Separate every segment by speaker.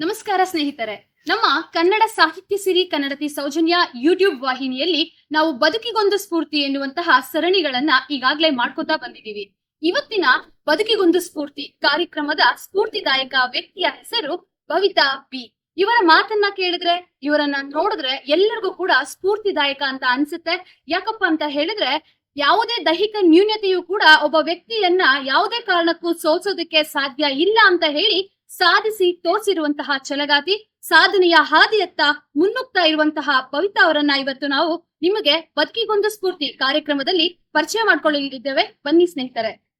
Speaker 1: ನಮಸ್ಕಾರ ಸ್ನೇಹಿತರೆ. ನಮ್ಮ ಕನ್ನಡ ಸಾಹಿತ್ಯ ಸಿರಿ ಕನ್ನಡತಿ ಸೌಜನ್ಯ ಯೂಟ್ಯೂಬ್ ವಾಹಿನಿಯಲ್ಲಿ ನಾವು ಬದುಕಿಗೊಂದು ಸ್ಫೂರ್ತಿ ಎನ್ನುವಂತಹ ಸರಣಿಗಳನ್ನ ಈಗಾಗಲೇ ಮಾಡ್ಕೋತಾ ಬಂದಿದ್ದೀವಿ. ಇವತ್ತಿನ ಬದುಕಿಗೊಂದು ಸ್ಫೂರ್ತಿ ಕಾರ್ಯಕ್ರಮದ ಸ್ಫೂರ್ತಿದಾಯಕ ವ್ಯಕ್ತಿಯ ಹೆಸರು ಭವಿತಾ ಬಿ. ಇವರ ಮಾತನ್ನ ಕೇಳಿದ್ರೆ, ಇವರನ್ನ ನೋಡಿದ್ರೆ ಎಲ್ಲರಿಗೂ ಕೂಡ ಸ್ಫೂರ್ತಿದಾಯಕ ಅಂತ ಅನ್ಸುತ್ತೆ. ಯಾಕಪ್ಪ ಅಂತ ಹೇಳಿದ್ರೆ, ಯಾವುದೇ ದೈಹಿಕ ನ್ಯೂನ್ಯತೆಯು ಕೂಡ ಒಬ್ಬ ವ್ಯಕ್ತಿಯನ್ನ ಯಾವುದೇ ಕಾರಣಕ್ಕೂ ಸೋಲ್ಸೋದಕ್ಕೆ ಸಾಧ್ಯ ಇಲ್ಲ ಅಂತ ಹೇಳಿ ಸಾಧಿಸಿ ತೋರಿಸಿರುವಂತಹ ಚಲಗಾತಿ ಸಾಧನೆಯ ಹಾದಿಯತ್ತ ಮುನ್ನುಗ್ತಾ ಇರುವಂತಹ ಪವಿತಾ ಅವರನ್ನ ಇವತ್ತು ನಾವು ನಿಮಗೆ ಬದುಕಿಗೊಂದು ಸ್ಫೂರ್ತಿ ಕಾರ್ಯಕ್ರಮದಲ್ಲಿ ಪರಿಚಯ ಮಾಡ್ಕೊಳ್ಳಲಿದ್ದೇವೆ ಬನ್ನಿ ಸ್ನೇಹಿತರೆ.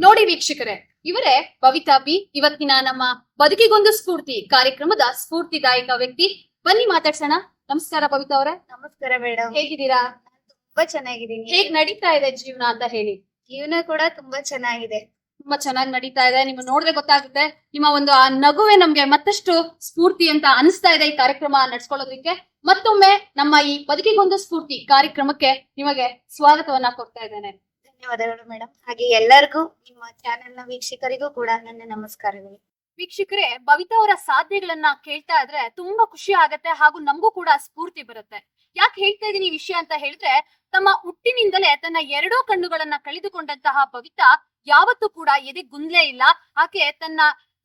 Speaker 1: ನೋಡಿ ವೀಕ್ಷಕರೇ ಇವರೇ ಪವಿತಾ ಬಿ ಇವತ್ತಿನ ನಮ್ಮ ಬದುಕಿಗೊಂದು ಸ್ಫೂರ್ತಿ ಕಾರ್ಯಕ್ರಮದ ಸ್ಫೂರ್ತಿದಾಯಕ ವ್ಯಕ್ತಿ. ಬನ್ನಿ ಮಾತಾಡ್ಸೋಣ. ನಮಸ್ಕಾರ ಪವಿತಾ ಅವರೇ.
Speaker 2: ನಮಸ್ಕಾರ ಮೇಡಮ್.
Speaker 1: ಹೇಗಿದ್ದೀರಾ?
Speaker 2: ತುಂಬಾ ಚೆನ್ನಾಗಿದ್ದೀನಿ.
Speaker 1: ಹೇಗ್ ನಡೀತಾ ಇದೆ ಜೀವನ ಅಂತ ಹೇಳಿ.
Speaker 2: ಜೀವನ ಕೂಡ ತುಂಬಾ ಚೆನ್ನಾಗಿದೆ.
Speaker 1: ತುಂಬಾ ಚೆನ್ನಾಗಿ ನಡೀತಾ ಇದೆ. ನಿಮ್ಮ ನೋಡಿದ್ರೆ ಗೊತ್ತಾಗುತ್ತೆ. ನಿಮ್ಮ ಒಂದು ಆ ನಗುವೆ ನಮ್ಗೆ ಮತ್ತಷ್ಟು ಸ್ಫೂರ್ತಿ ಅಂತ ಅನಿಸ್ತಾ ಇದೆ ಈ ಕಾರ್ಯಕ್ರಮ ನಡ್ಸ್ಕೊಳ್ಳೋದಕ್ಕೆ ಮತ್ತೊಮ್ಮೆ ನಮ್ಮ ಈ ಬದುಕಿಗೊಂದು ಸ್ಫೂರ್ತಿ ಕಾರ್ಯಕ್ರಮಕ್ಕೆ ನಿಮಗೆ ಸ್ವಾಗತವನ್ನ ಕೊಡ್ತಾ ಇದ್ದೇನೆ.
Speaker 2: ಧನ್ಯವಾದಗಳು ಮೇಡಮ್ ಹಾಗೆ ಎಲ್ಲರಿಗೂ ನಿಮ್ಮ ಚಾನೆಲ್ನ ವೀಕ್ಷಕರಿಗೂ ಕೂಡ ನನ್ನ ನಮಸ್ಕಾರಗಳು.
Speaker 1: ವೀಕ್ಷಕರೇ ಭವಿತಾ ಅವರ ಸಾಧನೆಗಳನ್ನ ಕೇಳ್ತಾ ಇದ್ರೆ ತುಂಬಾ ಖುಷಿ ಆಗತ್ತೆ ಹಾಗೂ ನಮಗೂ ಕೂಡ ಸ್ಫೂರ್ತಿ ಬರುತ್ತೆ. ಯಾಕೆ ಹೇಳ್ತಾ ಇದೀನಿ ಈ ವಿಷಯ ಅಂತ ಹೇಳಿದ್ರೆ ತಮ್ಮ ಹುಟ್ಟಿನಿಂದಲೇ ತನ್ನ ಎರಡೂ ಕಣ್ಣುಗಳನ್ನ ಕಳೆದುಕೊಂಡಂತಹ ಭವಿತಾ ಯಾವತ್ತೂ ಕೂಡ ಎದೆ ಗುಂದ್ಲೇ ಇಲ್ಲ. ಆಕೆ ತನ್ನ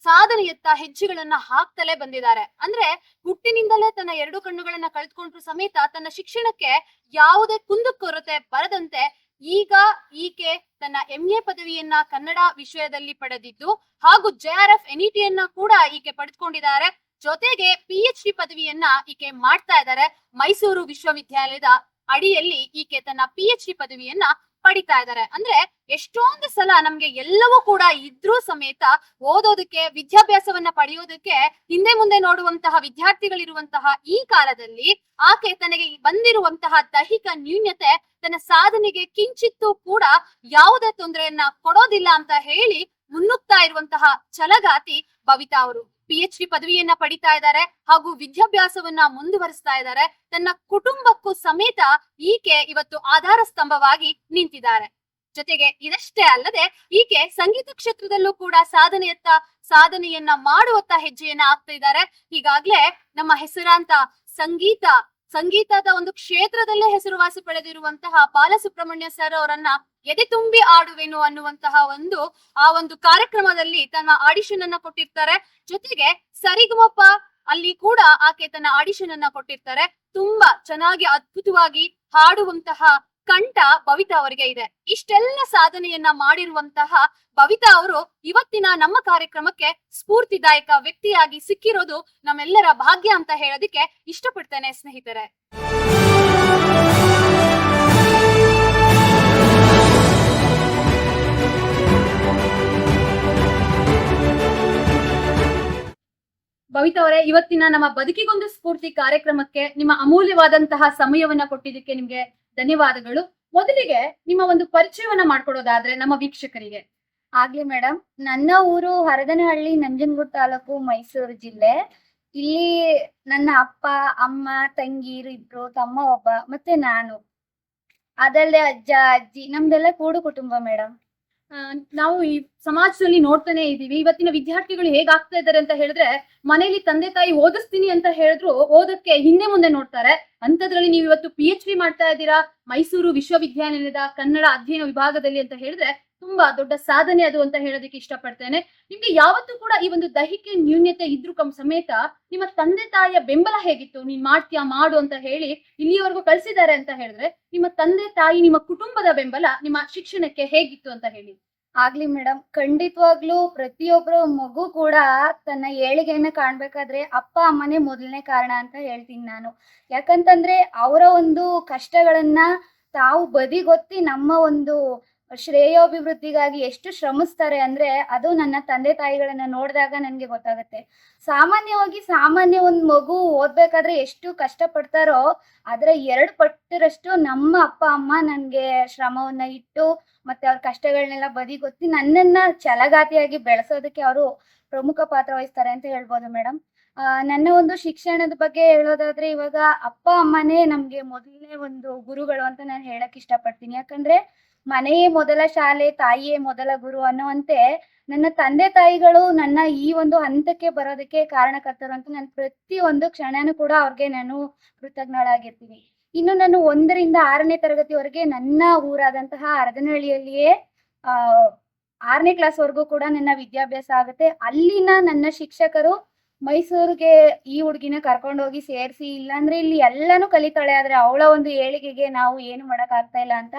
Speaker 1: ಸಾಧನೆಯತ್ತ ಹೆಜ್ಜೆಗಳನ್ನ ಹಾಕ್ತಲೇ ಬಂದಿದ್ದಾರೆ. ಅಂದ್ರೆ ಹುಟ್ಟಿನಿಂದಲೇ ತನ್ನ ಎರಡು ಕಣ್ಣುಗಳನ್ನ ಕಳೆದುಕೊಂಡ್ರು ಸಮೇತ ತನ್ನ ಶಿಕ್ಷಣಕ್ಕೆ ಯಾವುದೇ ಕುಂದುಕೊರತೆ ಬರದಂತೆ ಈಗ ಈಕೆ ತನ್ನ ಎಂಎ ಪದವಿಯನ್ನ ಕನ್ನಡ ವಿಷಯದಲ್ಲಿ ಪಡೆದಿದ್ದು ಹಾಗೂ ಜೆ ಆರ್ ಎಫ್ ಎನ್ಇಟಿಯನ್ನ ಕೂಡ ಈಕೆ ಪಡೆದುಕೊಂಡಿದ್ದಾರೆ. ಜೊತೆಗೆ ಪಿ ಎಚ್ ಡಿ ಪದವಿಯನ್ನ ಈಕೆ ಮಾಡ್ತಾ ಇದ್ದಾರೆ. ಮೈಸೂರು ವಿಶ್ವವಿದ್ಯಾಲಯದ ಅಡಿಯಲ್ಲಿ ಈಕೆ ತನ್ನ ಪಿ ಎಚ್ ಡಿ ಪದವಿಯನ್ನ ಪಡಿತಾ ಇದ್ದಾರೆ ಅಂದ್ರೆ ಎಷ್ಟೊಂದು ಸಲ ನಮ್ಗೆ ಎಲ್ಲವೂ ಕೂಡ ಇದ್ರೂ ಸಮೇತ ಓದೋದಕ್ಕೆ, ವಿದ್ಯಾಭ್ಯಾಸವನ್ನ ಪಡೆಯೋದಕ್ಕೆ, ಹಿಂದೆ ಮುಂದೆ ನೋಡುವಂತಹ ವಿದ್ಯಾರ್ಥಿಗಳಿರುವಂತಹ ಈ ಕಾಲದಲ್ಲಿ ಆಕೆ ತನಗೆ ಬಂದಿರುವಂತಹ ದೈಹಿಕ ನ್ಯೂನ್ಯತೆ, ತನ್ನ ಸಾಧನೆಗೆ ಕಿಂಚಿತ್ತೂ ಕೂಡ ಯಾವುದೇ ತೊಂದರೆಯನ್ನ ಕೊಡೋದಿಲ್ಲ ಅಂತ ಹೇಳಿ ಮುನ್ನುಗ್ತಾ ಇರುವಂತಹ ಛಲಗಾತಿ ಭವಿತಾ ಅವರು. ಪಿ ಎಚ್ ಡಿ ಪದವಿಯನ್ನ ಪಡಿತಾ ಇದ್ದಾರೆ ಹಾಗೂ ವಿದ್ಯಾಭ್ಯಾಸವನ್ನ ಮುಂದುವರಿಸ್ತಾ ಇದ್ದಾರೆ. ತನ್ನ ಕುಟುಂಬಕ್ಕೂ ಸಮೇತ ಈಕೆ ಇವತ್ತು ಆಧಾರ ಸ್ತಂಭವಾಗಿ ನಿಂತಿದ್ದಾರೆ. ಜೊತೆಗೆ ಇದಷ್ಟೇ ಅಲ್ಲದೆ ಈಕೆ ಸಂಗೀತ ಕ್ಷೇತ್ರದಲ್ಲೂ ಕೂಡ ಸಾಧನೆಯತ್ತ, ಸಾಧನೆಯನ್ನ ಮಾಡುವತ್ತ ಹೆಜ್ಜೆಯನ್ನ ಆಗ್ತಾ ಇದ್ದಾರೆ. ಈಗಾಗ್ಲೇ ನಮ್ಮ ಹೆಸರಾಂತ ಸಂಗೀತ, ಸಂಗೀತದ ಒಂದು ಕ್ಷೇತ್ರದಲ್ಲೇ ಹೆಸರುವಾಸಿ ಪಡೆದಿರುವಂತಹ ಬಾಲಸುಬ್ರಹ್ಮಣ್ಯ ಸರ್ ಅವರನ್ನ ಎದೆ ತುಂಬಿ ಆಡುವೆನು ಅನ್ನುವಂತಹ ಒಂದು, ಆ ಒಂದು ಕಾರ್ಯಕ್ರಮದಲ್ಲಿ ತನ್ನ ಆಡಿಷನ್ ಅನ್ನ ಕೊಟ್ಟಿರ್ತಾರೆ. ಜೊತೆಗೆ ಸರಿಗಮಪ ಅಲ್ಲಿ ಕೂಡ ಆಕೆ ತನ್ನ ಆಡಿಷನ್ ಅನ್ನ ಕೊಟ್ಟಿರ್ತಾರೆ. ತುಂಬಾ ಚೆನ್ನಾಗಿ ಅದ್ಭುತವಾಗಿ ಹಾಡುವಂತಹ ಕಂಠ ಭವಿತಾ ಅವರಿಗೆ ಇದೆ. ಇಷ್ಟೆಲ್ಲ ಸಾಧನೆಯನ್ನ ಮಾಡಿರುವಂತಹ ಭವಿತಾ ಅವರು ಇವತ್ತಿನ ನಮ್ಮ ಕಾರ್ಯಕ್ರಮಕ್ಕೆ ಸ್ಫೂರ್ತಿದಾಯಕ ವ್ಯಕ್ತಿಯಾಗಿ ಸಿಕ್ಕಿರೋದು ನಮ್ಮೆಲ್ಲರ ಭಾಗ್ಯ ಅಂತ ಹೇಳೋದಕ್ಕೆ ಇಷ್ಟಪಡ್ತೇನೆ ಸ್ನೇಹಿತರೆ. ಭವಿತಾ ಅವರೇ, ಇವತ್ತಿನ ನಮ್ಮ ಬದುಕಿಗೊಂದು ಸ್ಫೂರ್ತಿ ಕಾರ್ಯಕ್ರಮಕ್ಕೆ ನಿಮ್ಮ ಅಮೂಲ್ಯವಾದಂತಹ ಸಮಯವನ್ನ ಕೊಟ್ಟಿದ್ದಕ್ಕೆ ನಿಮ್ಗೆ ಧನ್ಯವಾದಗಳು. ಮೊದಲಿಗೆ ನಿಮ್ಮ ಒಂದು ಪರಿಚಯವನ್ನ ಮಾಡ್ಕೊಡೋದಾದ್ರೆ ನಮ್ಮ ವೀಕ್ಷಕರಿಗೆ.
Speaker 2: ಆಗ್ಲಿ ಮೇಡಮ್ ನನ್ನ ಊರು ಹರದನಹಳ್ಳಿ, ನಂಜನಗೂಡು ತಾಲೂಕು, ಮೈಸೂರು ಜಿಲ್ಲೆ. ಇಲ್ಲಿ ನನ್ನ ಅಪ್ಪ, ಅಮ್ಮ ತಂಗೀರು ಇಬ್ರು, ತಮ್ಮ ಒಬ್ಬ, ಮತ್ತೆ ನಾನು. ಅದಲ್ಲದೆ ಅಜ್ಜ, ಅಜ್ಜಿ, ನಮ್ದೆಲ್ಲ ಕೂಡು ಕುಟುಂಬ ಮೇಡಮ್
Speaker 1: ನಾವು ಈ ಸಮಾಜದಲ್ಲಿ ನೋಡ್ತಾನೆ ಇದೀವಿ ಇವತ್ತಿನ ವಿದ್ಯಾರ್ಥಿಗಳು ಹೇಗಾಗ್ತಾ ಇದ್ದಾರೆ ಅಂತ ಹೇಳಿದ್ರೆ ಮನೆಯಲ್ಲಿ ತಂದೆ ತಾಯಿ ಓದಿಸ್ತೀನಿ ಅಂತ ಹೇಳಿದ್ರು, ಓದಕ್ಕೆ ಹಿಂದೆ ಮುಂದೆ ನೋಡ್ತಾರೆ. ಅಂತದ್ರಲ್ಲಿ ನೀವು ಇವತ್ತು ಪಿ ಡಿ ಮಾಡ್ತಾ ಇದ್ದೀರಾ? ಮೈಸೂರು ವಿಶ್ವವಿದ್ಯಾನಿಲಯದ ಕನ್ನಡ ಅಧ್ಯಯನ ವಿಭಾಗದಲ್ಲಿ ಅಂತ ಹೇಳಿದ್ರೆ ತುಂಬಾ ದೊಡ್ಡ ಸಾಧನೆ ಅದು ಅಂತ ಹೇಳೋದಕ್ಕೆ ಇಷ್ಟಪಡ್ತೇನೆ. ನಿಮ್ಗೆ ಯಾವತ್ತೂ ಕೂಡ ಈ ಒಂದು ದೈಹಿಕ ನ್ಯೂನ್ಯತೆ ಇದ್ರು ಕಮ್ ಸಮೇತ ನಿಮ್ಮ ತಂದೆ ತಾಯಿಯ ಬೆಂಬಲ ಹೇಗಿತ್ತು? ನೀನ್ ಮಾಡ್ತೀಯಾ, ಮಾಡು ಅಂತ ಹೇಳಿ ಇಲ್ಲಿಯವರೆಗೂ ಕಳಿಸಿದ್ದಾರೆ ಅಂತ ಹೇಳಿದ್ರೆ ನಿಮ್ಮ ತಂದೆ ತಾಯಿ, ನಿಮ್ಮ ಕುಟುಂಬದ ಬೆಂಬಲ ನಿಮ್ಮ ಶಿಕ್ಷಣಕ್ಕೆ ಹೇಗಿತ್ತು ಅಂತ ಹೇಳಿ.
Speaker 2: ಆಗ್ಲಿ ಮೇಡಮ್ ಖಂಡಿತವಾಗ್ಲೂ ಪ್ರತಿಯೊಬ್ರು ಮಗು ಕೂಡ ತನ್ನ ಏಳಿಗೆಯನ್ನ ಕಾಣ್ಬೇಕಾದ್ರೆ ಅಪ್ಪ, ಅಮ್ಮನೇ ಮೊದಲನೇ ಕಾರಣ ಅಂತ ಹೇಳ್ತೀನಿ ನಾನು. ಯಾಕಂತಂದ್ರೆ ಅವರ ಒಂದು ಕಷ್ಟಗಳನ್ನ ತಾವು ಬದಿಗೊತ್ತಿ ನಮ್ಮ ಒಂದು ಶ್ರೇಯೋಭಿವೃದ್ಧಿಗಾಗಿ ಎಷ್ಟು ಶ್ರಮಿಸ್ತಾರೆ ಅಂದ್ರೆ ಅದು ನನ್ನ ತಂದೆ ತಾಯಿಗಳನ್ನ ನೋಡಿದಾಗ ನನಗೆ ಗೊತ್ತಾಗುತ್ತೆ. ಸಾಮಾನ್ಯವಾಗಿ ಸಾಮಾನ್ಯ ಒಂದು ಮಗು ಓದ್ಬೇಕಾದ್ರೆ ಎಷ್ಟು ಕಷ್ಟ ಪಡ್ತಾರೋ ಅದರ ಎರಡು ಪಟ್ಟರಷ್ಟು ನಮ್ಮ ಅಪ್ಪ, ಅಮ್ಮ ನನಗೆ ಶ್ರಮವನ್ನ ಇಟ್ಟು ಮತ್ತೆ ಅವ್ರ ಕಷ್ಟಗಳನ್ನೆಲ್ಲ ಬದಿಗೊತ್ತಿ ನನ್ನನ್ನ ಛಲಗಾತಿಯಾಗಿ ಬೆಳೆಸೋದಕ್ಕೆ ಅವರು ಪ್ರಮುಖ ಪಾತ್ರ ವಹಿಸ್ತಾರೆ ಅಂತ ಹೇಳ್ಬೋದು ಮೇಡಮ್ ನನ್ನ ಒಂದು ಶಿಕ್ಷಣದ ಬಗ್ಗೆ ಹೇಳೋದಾದ್ರೆ ಇವಾಗ ಅಪ್ಪ, ಅಮ್ಮನೇ ನಮ್ಗೆ ಮೊದಲನೇ ಒಂದು ಗುರುಗಳು ಅಂತ ನಾನು ಹೇಳಕ್ ಇಷ್ಟಪಡ್ತೀನಿ. ಯಾಕಂದ್ರೆ ಮನೆಯೇ ಮೊದಲ ಶಾಲೆ, ತಾಯಿಯೇ ಮೊದಲ ಗುರು ಅನ್ನುವಂತೆ ನನ್ನ ತಂದೆ ತಾಯಿಗಳು ನನ್ನ ಈ ಒಂದು ಹಂತಕ್ಕೆ ಬರೋದಕ್ಕೆ ಕಾರಣಕರ್ತರು ಅಂತ ನಾನು ಒಂದು ಕ್ಷಣನೂ ಕೂಡ ಅವ್ರಿಗೆ ನಾನು ಕೃತಜ್ಞಳಾಗಿರ್ತೀನಿ. ಇನ್ನು ನಾನು ಒಂದರಿಂದ ಆರನೇ ತರಗತಿವರೆಗೆ ನನ್ನ ಊರಾದಂತಹ ಅರದನಹಳ್ಳಿಯಲ್ಲಿಯೇ ಆ, ಆರನೇ ಕ್ಲಾಸ್ವರೆಗೂ ಕೂಡ ನನ್ನ ವಿದ್ಯಾಭ್ಯಾಸ ಆಗುತ್ತೆ. ಅಲ್ಲಿನ ನನ್ನ ಶಿಕ್ಷಕರು ಮೈಸೂರಿಗೆ ಈ ಹುಡುಗಿನ ಕರ್ಕೊಂಡೋಗಿ ಸೇರಿಸಿ, ಇಲ್ಲಾಂದ್ರೆ ಇಲ್ಲಿ ಎಲ್ಲಾನು ಕಲಿತಾಳೆ, ಆದ್ರೆ ಅವಳ ಒಂದು ಏಳಿಗೆಗೆ ನಾವು ಏನು ಮಾಡಕ್ ಆಗ್ತಾ ಇಲ್ಲ ಅಂತ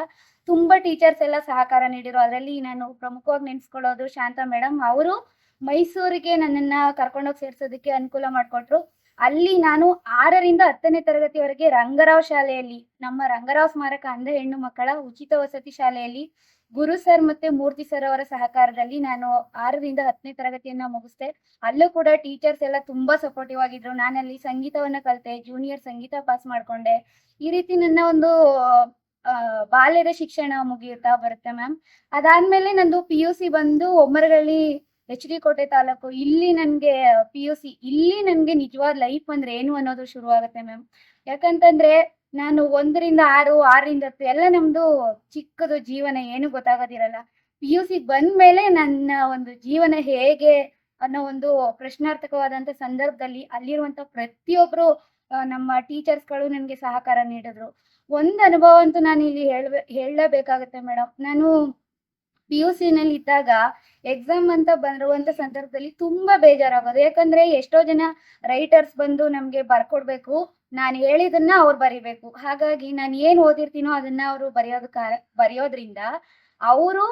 Speaker 2: ತುಂಬಾ ಟೀಚರ್ಸ್ ಎಲ್ಲ ಸಹಕಾರ ನೀಡಿರು ಅದರಲ್ಲಿ ನಾನು ಪ್ರಮುಖವಾಗಿ ನೆನ್ಸ್ಕೊಳ್ಳೋದು ಶಾಂತ ಮೇಡಮ್ ಅವರು ಮೈಸೂರಿಗೆ ನನ್ನನ್ನ ಕರ್ಕೊಂಡೋಗಿ ಸೇರ್ಸೋದಕ್ಕೆ ಅನುಕೂಲ ಮಾಡಿಕೊಟ್ರು. ಅಲ್ಲಿ ನಾನು ಆರರಿಂದ ಹತ್ತನೇ ತರಗತಿವರೆಗೆ ರಂಗರಾವ್ ಶಾಲೆಯಲ್ಲಿ, ನಮ್ಮ ರಂಗರಾವ್ ಸ್ಮಾರಕ ಅಂಧ ಹೆಣ್ಣು ಮಕ್ಕಳ ಉಚಿತ ವಸತಿ ಶಾಲೆಯಲ್ಲಿ, ಗುರು ಸರ್ ಮತ್ತೆ ಮೂರ್ತಿ ಸರ್ ಅವರ ಸಹಕಾರದಲ್ಲಿ ನಾನು ಆರರಿಂದ ಹತ್ತನೇ ತರಗತಿಯನ್ನ ಮುಗಿಸ್ದೆ. ಅಲ್ಲೂ ಕೂಡ ಟೀಚರ್ಸ್ ಎಲ್ಲ ತುಂಬಾ ಸಪೋರ್ಟಿವ್ ಆಗಿದ್ರು. ನಾನಲ್ಲಿ ಸಂಗೀತವನ್ನ ಕಲಿತೆ ಜೂನಿಯರ್ ಸಂಗೀತ ಪಾಸ್ ಮಾಡ್ಕೊಂಡೆ. ಈ ರೀತಿ ನನ್ನ ಒಂದು ಬಾಲ್ಯದ ಶಿಕ್ಷಣ ಮುಗಿಯುತ್ತಾ ಬರುತ್ತೆ ಮ್ಯಾಮ್. ಅದಾದ್ಮೇಲೆ ನಂದು ಪಿ ಯು ಸಿ ಬಂದು ಒಮ್ಮರಗಳ್ಳಿ ಎಚ್ ಡಿ ಕೋಟೆ ತಾಲೂಕು. ಇಲ್ಲಿ ನನ್ಗೆ ಪಿ ಯು ಸಿ ಇಲ್ಲಿ ನನ್ಗೆ ನಿಜವಾದ ಲೈಫ್ ಅಂದ್ರೆ ಏನು ಅನ್ನೋದು ಶುರು ಆಗುತ್ತೆ ಮ್ಯಾಮ್. ಯಾಕಂತಂದ್ರೆ ನಾನು ಒಂದರಿಂದ ಆರು, ಆರರಿಂದ ಹತ್ತು ಎಲ್ಲ ನಮ್ದು ಚಿಕ್ಕದು ಜೀವನ, ಏನು ಗೊತ್ತಾಗೋದಿರಲ್ಲ. ಪಿ ಯು ಸಿ ಬಂದ್ಮೇಲೆ ನನ್ನ ಒಂದು ಜೀವನ ಹೇಗೆ ಅನ್ನೋ ಒಂದು ಪ್ರಶ್ನಾರ್ಥಕವಾದಂತ ಸಂದರ್ಭದಲ್ಲಿ ಅಲ್ಲಿರುವಂತ ಪ್ರತಿಯೊಬ್ರು ನಮ್ಮ ನಮ್ಮ ಟೀಚರ್ಸ್ಗಳು ನನಗೆ ಸಹಕಾರ ನೀಡಿದ್ರು. ಒಂದ್ ಅನುಭವ ಅಂತೂ ನಾನು ಇಲ್ಲಿ ಹೇಳ್ಬೇ, ಹೇಳಲೇಬೇಕಾಗುತ್ತೆ ಮೇಡಮ್ ನಾನು ಪಿ ಯು ನಲ್ಲಿ ಇದ್ದಾಗ ಎಕ್ಸಾಮ್ ಅಂತ ಬರುವಂತ ಸಂದರ್ಭದಲ್ಲಿ ತುಂಬಾ ಬೇಜಾರಾಗೋದು. ಯಾಕಂದ್ರೆ ಎಷ್ಟೋ ಜನ ರೈಟರ್ಸ್ ಬಂದು ನಮ್ಗೆ ಬರ್ಕೊಡ್ಬೇಕು. ನಾನು ಹೇಳಿದನ್ನ ಅವ್ರು ಬರಿಬೇಕು. ಹಾಗಾಗಿ ನಾನು ಏನ್ ಓದಿರ್ತೀನೋ ಅದನ್ನ ಅವರು ಬರೆಯೋದಕ್ಕ ಬರೆಯೋದ್ರಿಂದ ಅವರು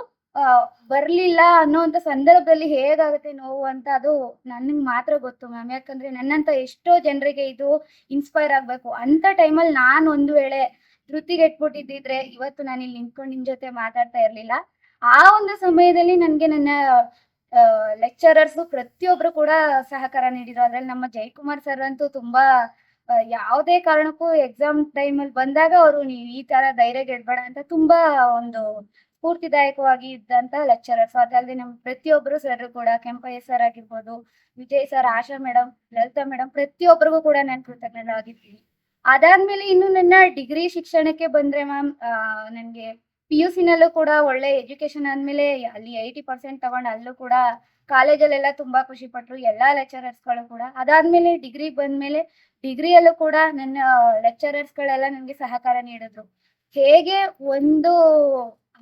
Speaker 2: ಬರ್ಲಿಲ್ಲ ಅನ್ನೋಂತ ಸಂದರ್ಭದಲ್ಲಿ ಹೇಗಾಗುತ್ತೆ ನೋವು ಅಂತ ಅದು ನನಗೆ ಮಾತ್ರ ಗೊತ್ತು ಮ್ಯಾಮ್ ಯಾಕಂದ್ರೆ ನನ್ನಂತ ಎಷ್ಟೋ ಜನರಿಗೆ ಇದು ಇನ್ಸ್ಪೈರ್ ಆಗ್ಬೇಕು. ಅಂತ ಟೈಮಲ್ಲಿ ನಾನು ಒಂದು ವೇಳೆ ಧೃತಿಗೆಟ್ಬಿಟ್ಟಿದ್ದಿದ್ರೆ ಇವತ್ತು ನಾನು ಇಲ್ಲಿ ನಿಂತ್ಕೊಂಡು ನಿಮ್ ಜೊತೆ ಮಾತಾಡ್ತಾ ಇರ್ಲಿಲ್ಲ. ಆ ಒಂದು ಸಮಯದಲ್ಲಿ ನನ್ಗೆ ನನ್ನ ಲೆಕ್ಚರರ್ಸ್ ಪ್ರತಿಯೊಬ್ರು ಕೂಡ ಸಹಕಾರ ನೀಡಿದ್ರು. ಅದ್ರಲ್ಲಿ ನಮ್ಮ ಜಯಕುಮಾರ್ ಸರ್ ಅಂತೂ ತುಂಬಾ ಯಾವುದೇ ಕಾರಣಕ್ಕೂ ಎಕ್ಸಾಮ್ ಟೈಮ್ ಅಲ್ಲಿ ಬಂದಾಗ ಅವರು ನೀವು ಈ ತರ ಧೈರ್ಯ ಗೆಡ್ಬೇಡ ಅಂತ ತುಂಬಾ ಒಂದು ಸ್ಫೂರ್ತಿದಾಯಕವಾಗಿ ಇದ್ದಂತ ಲೆಕ್ಚರರ್ಸ್ ಅದಲ್ಲದೆ ನಮ್ಮ ಪ್ರತಿಯೊಬ್ರು ಸರ್ ಕೂಡ, ಕೆಂಪಯ್ಯ ಸರ್ ಆಗಿರ್ಬೋದು, Vijay sir Asha madam Lalitha madam ಪ್ರತಿಯೊಬ್ಬರಿಗೂ ಕೂಡ ನಾನು ಕೃತಜ್ಞರಾಗಿರ್ತೀನಿ ಅದಾದ್ಮೇಲೆ ಇನ್ನು ನನ್ನ ಡಿಗ್ರಿ ಶಿಕ್ಷಣಕ್ಕೆ ಬಂದ್ರೆ ಮ್ಯಾಮ್ ನನಗೆ ಪಿ ಯು ಸಿನಲ್ಲೂ ಕೂಡ ಒಳ್ಳೆ ಎಜುಕೇಶನ್ ಆದ್ಮೇಲೆ ಅಲ್ಲಿ ಏಯ್ಟಿ ಪರ್ಸೆಂಟ್ ತಗೊಂಡು ಅಲ್ಲೂ ಕೂಡ ಕಾಲೇಜಲ್ಲೆಲ್ಲ ತುಂಬಾ ಖುಷಿ ಪಟ್ರು, ಎಲ್ಲಾ ಲೆಕ್ಚರರ್ಸ್ಗಳು ಕೂಡ. ಅದಾದ್ಮೇಲೆ ಡಿಗ್ರಿ ಬಂದ್ಮೇಲೆ ಡಿಗ್ರಿಯಲ್ಲೂ ಕೂಡ ನನ್ನ ಲೆಕ್ಚರರ್ಸ್ ಗಳೆಲ್ಲ ನನಗೆ ಸಹಕಾರ ನೀಡಿದ್ರು. ಹೇಗೆ ಒಂದು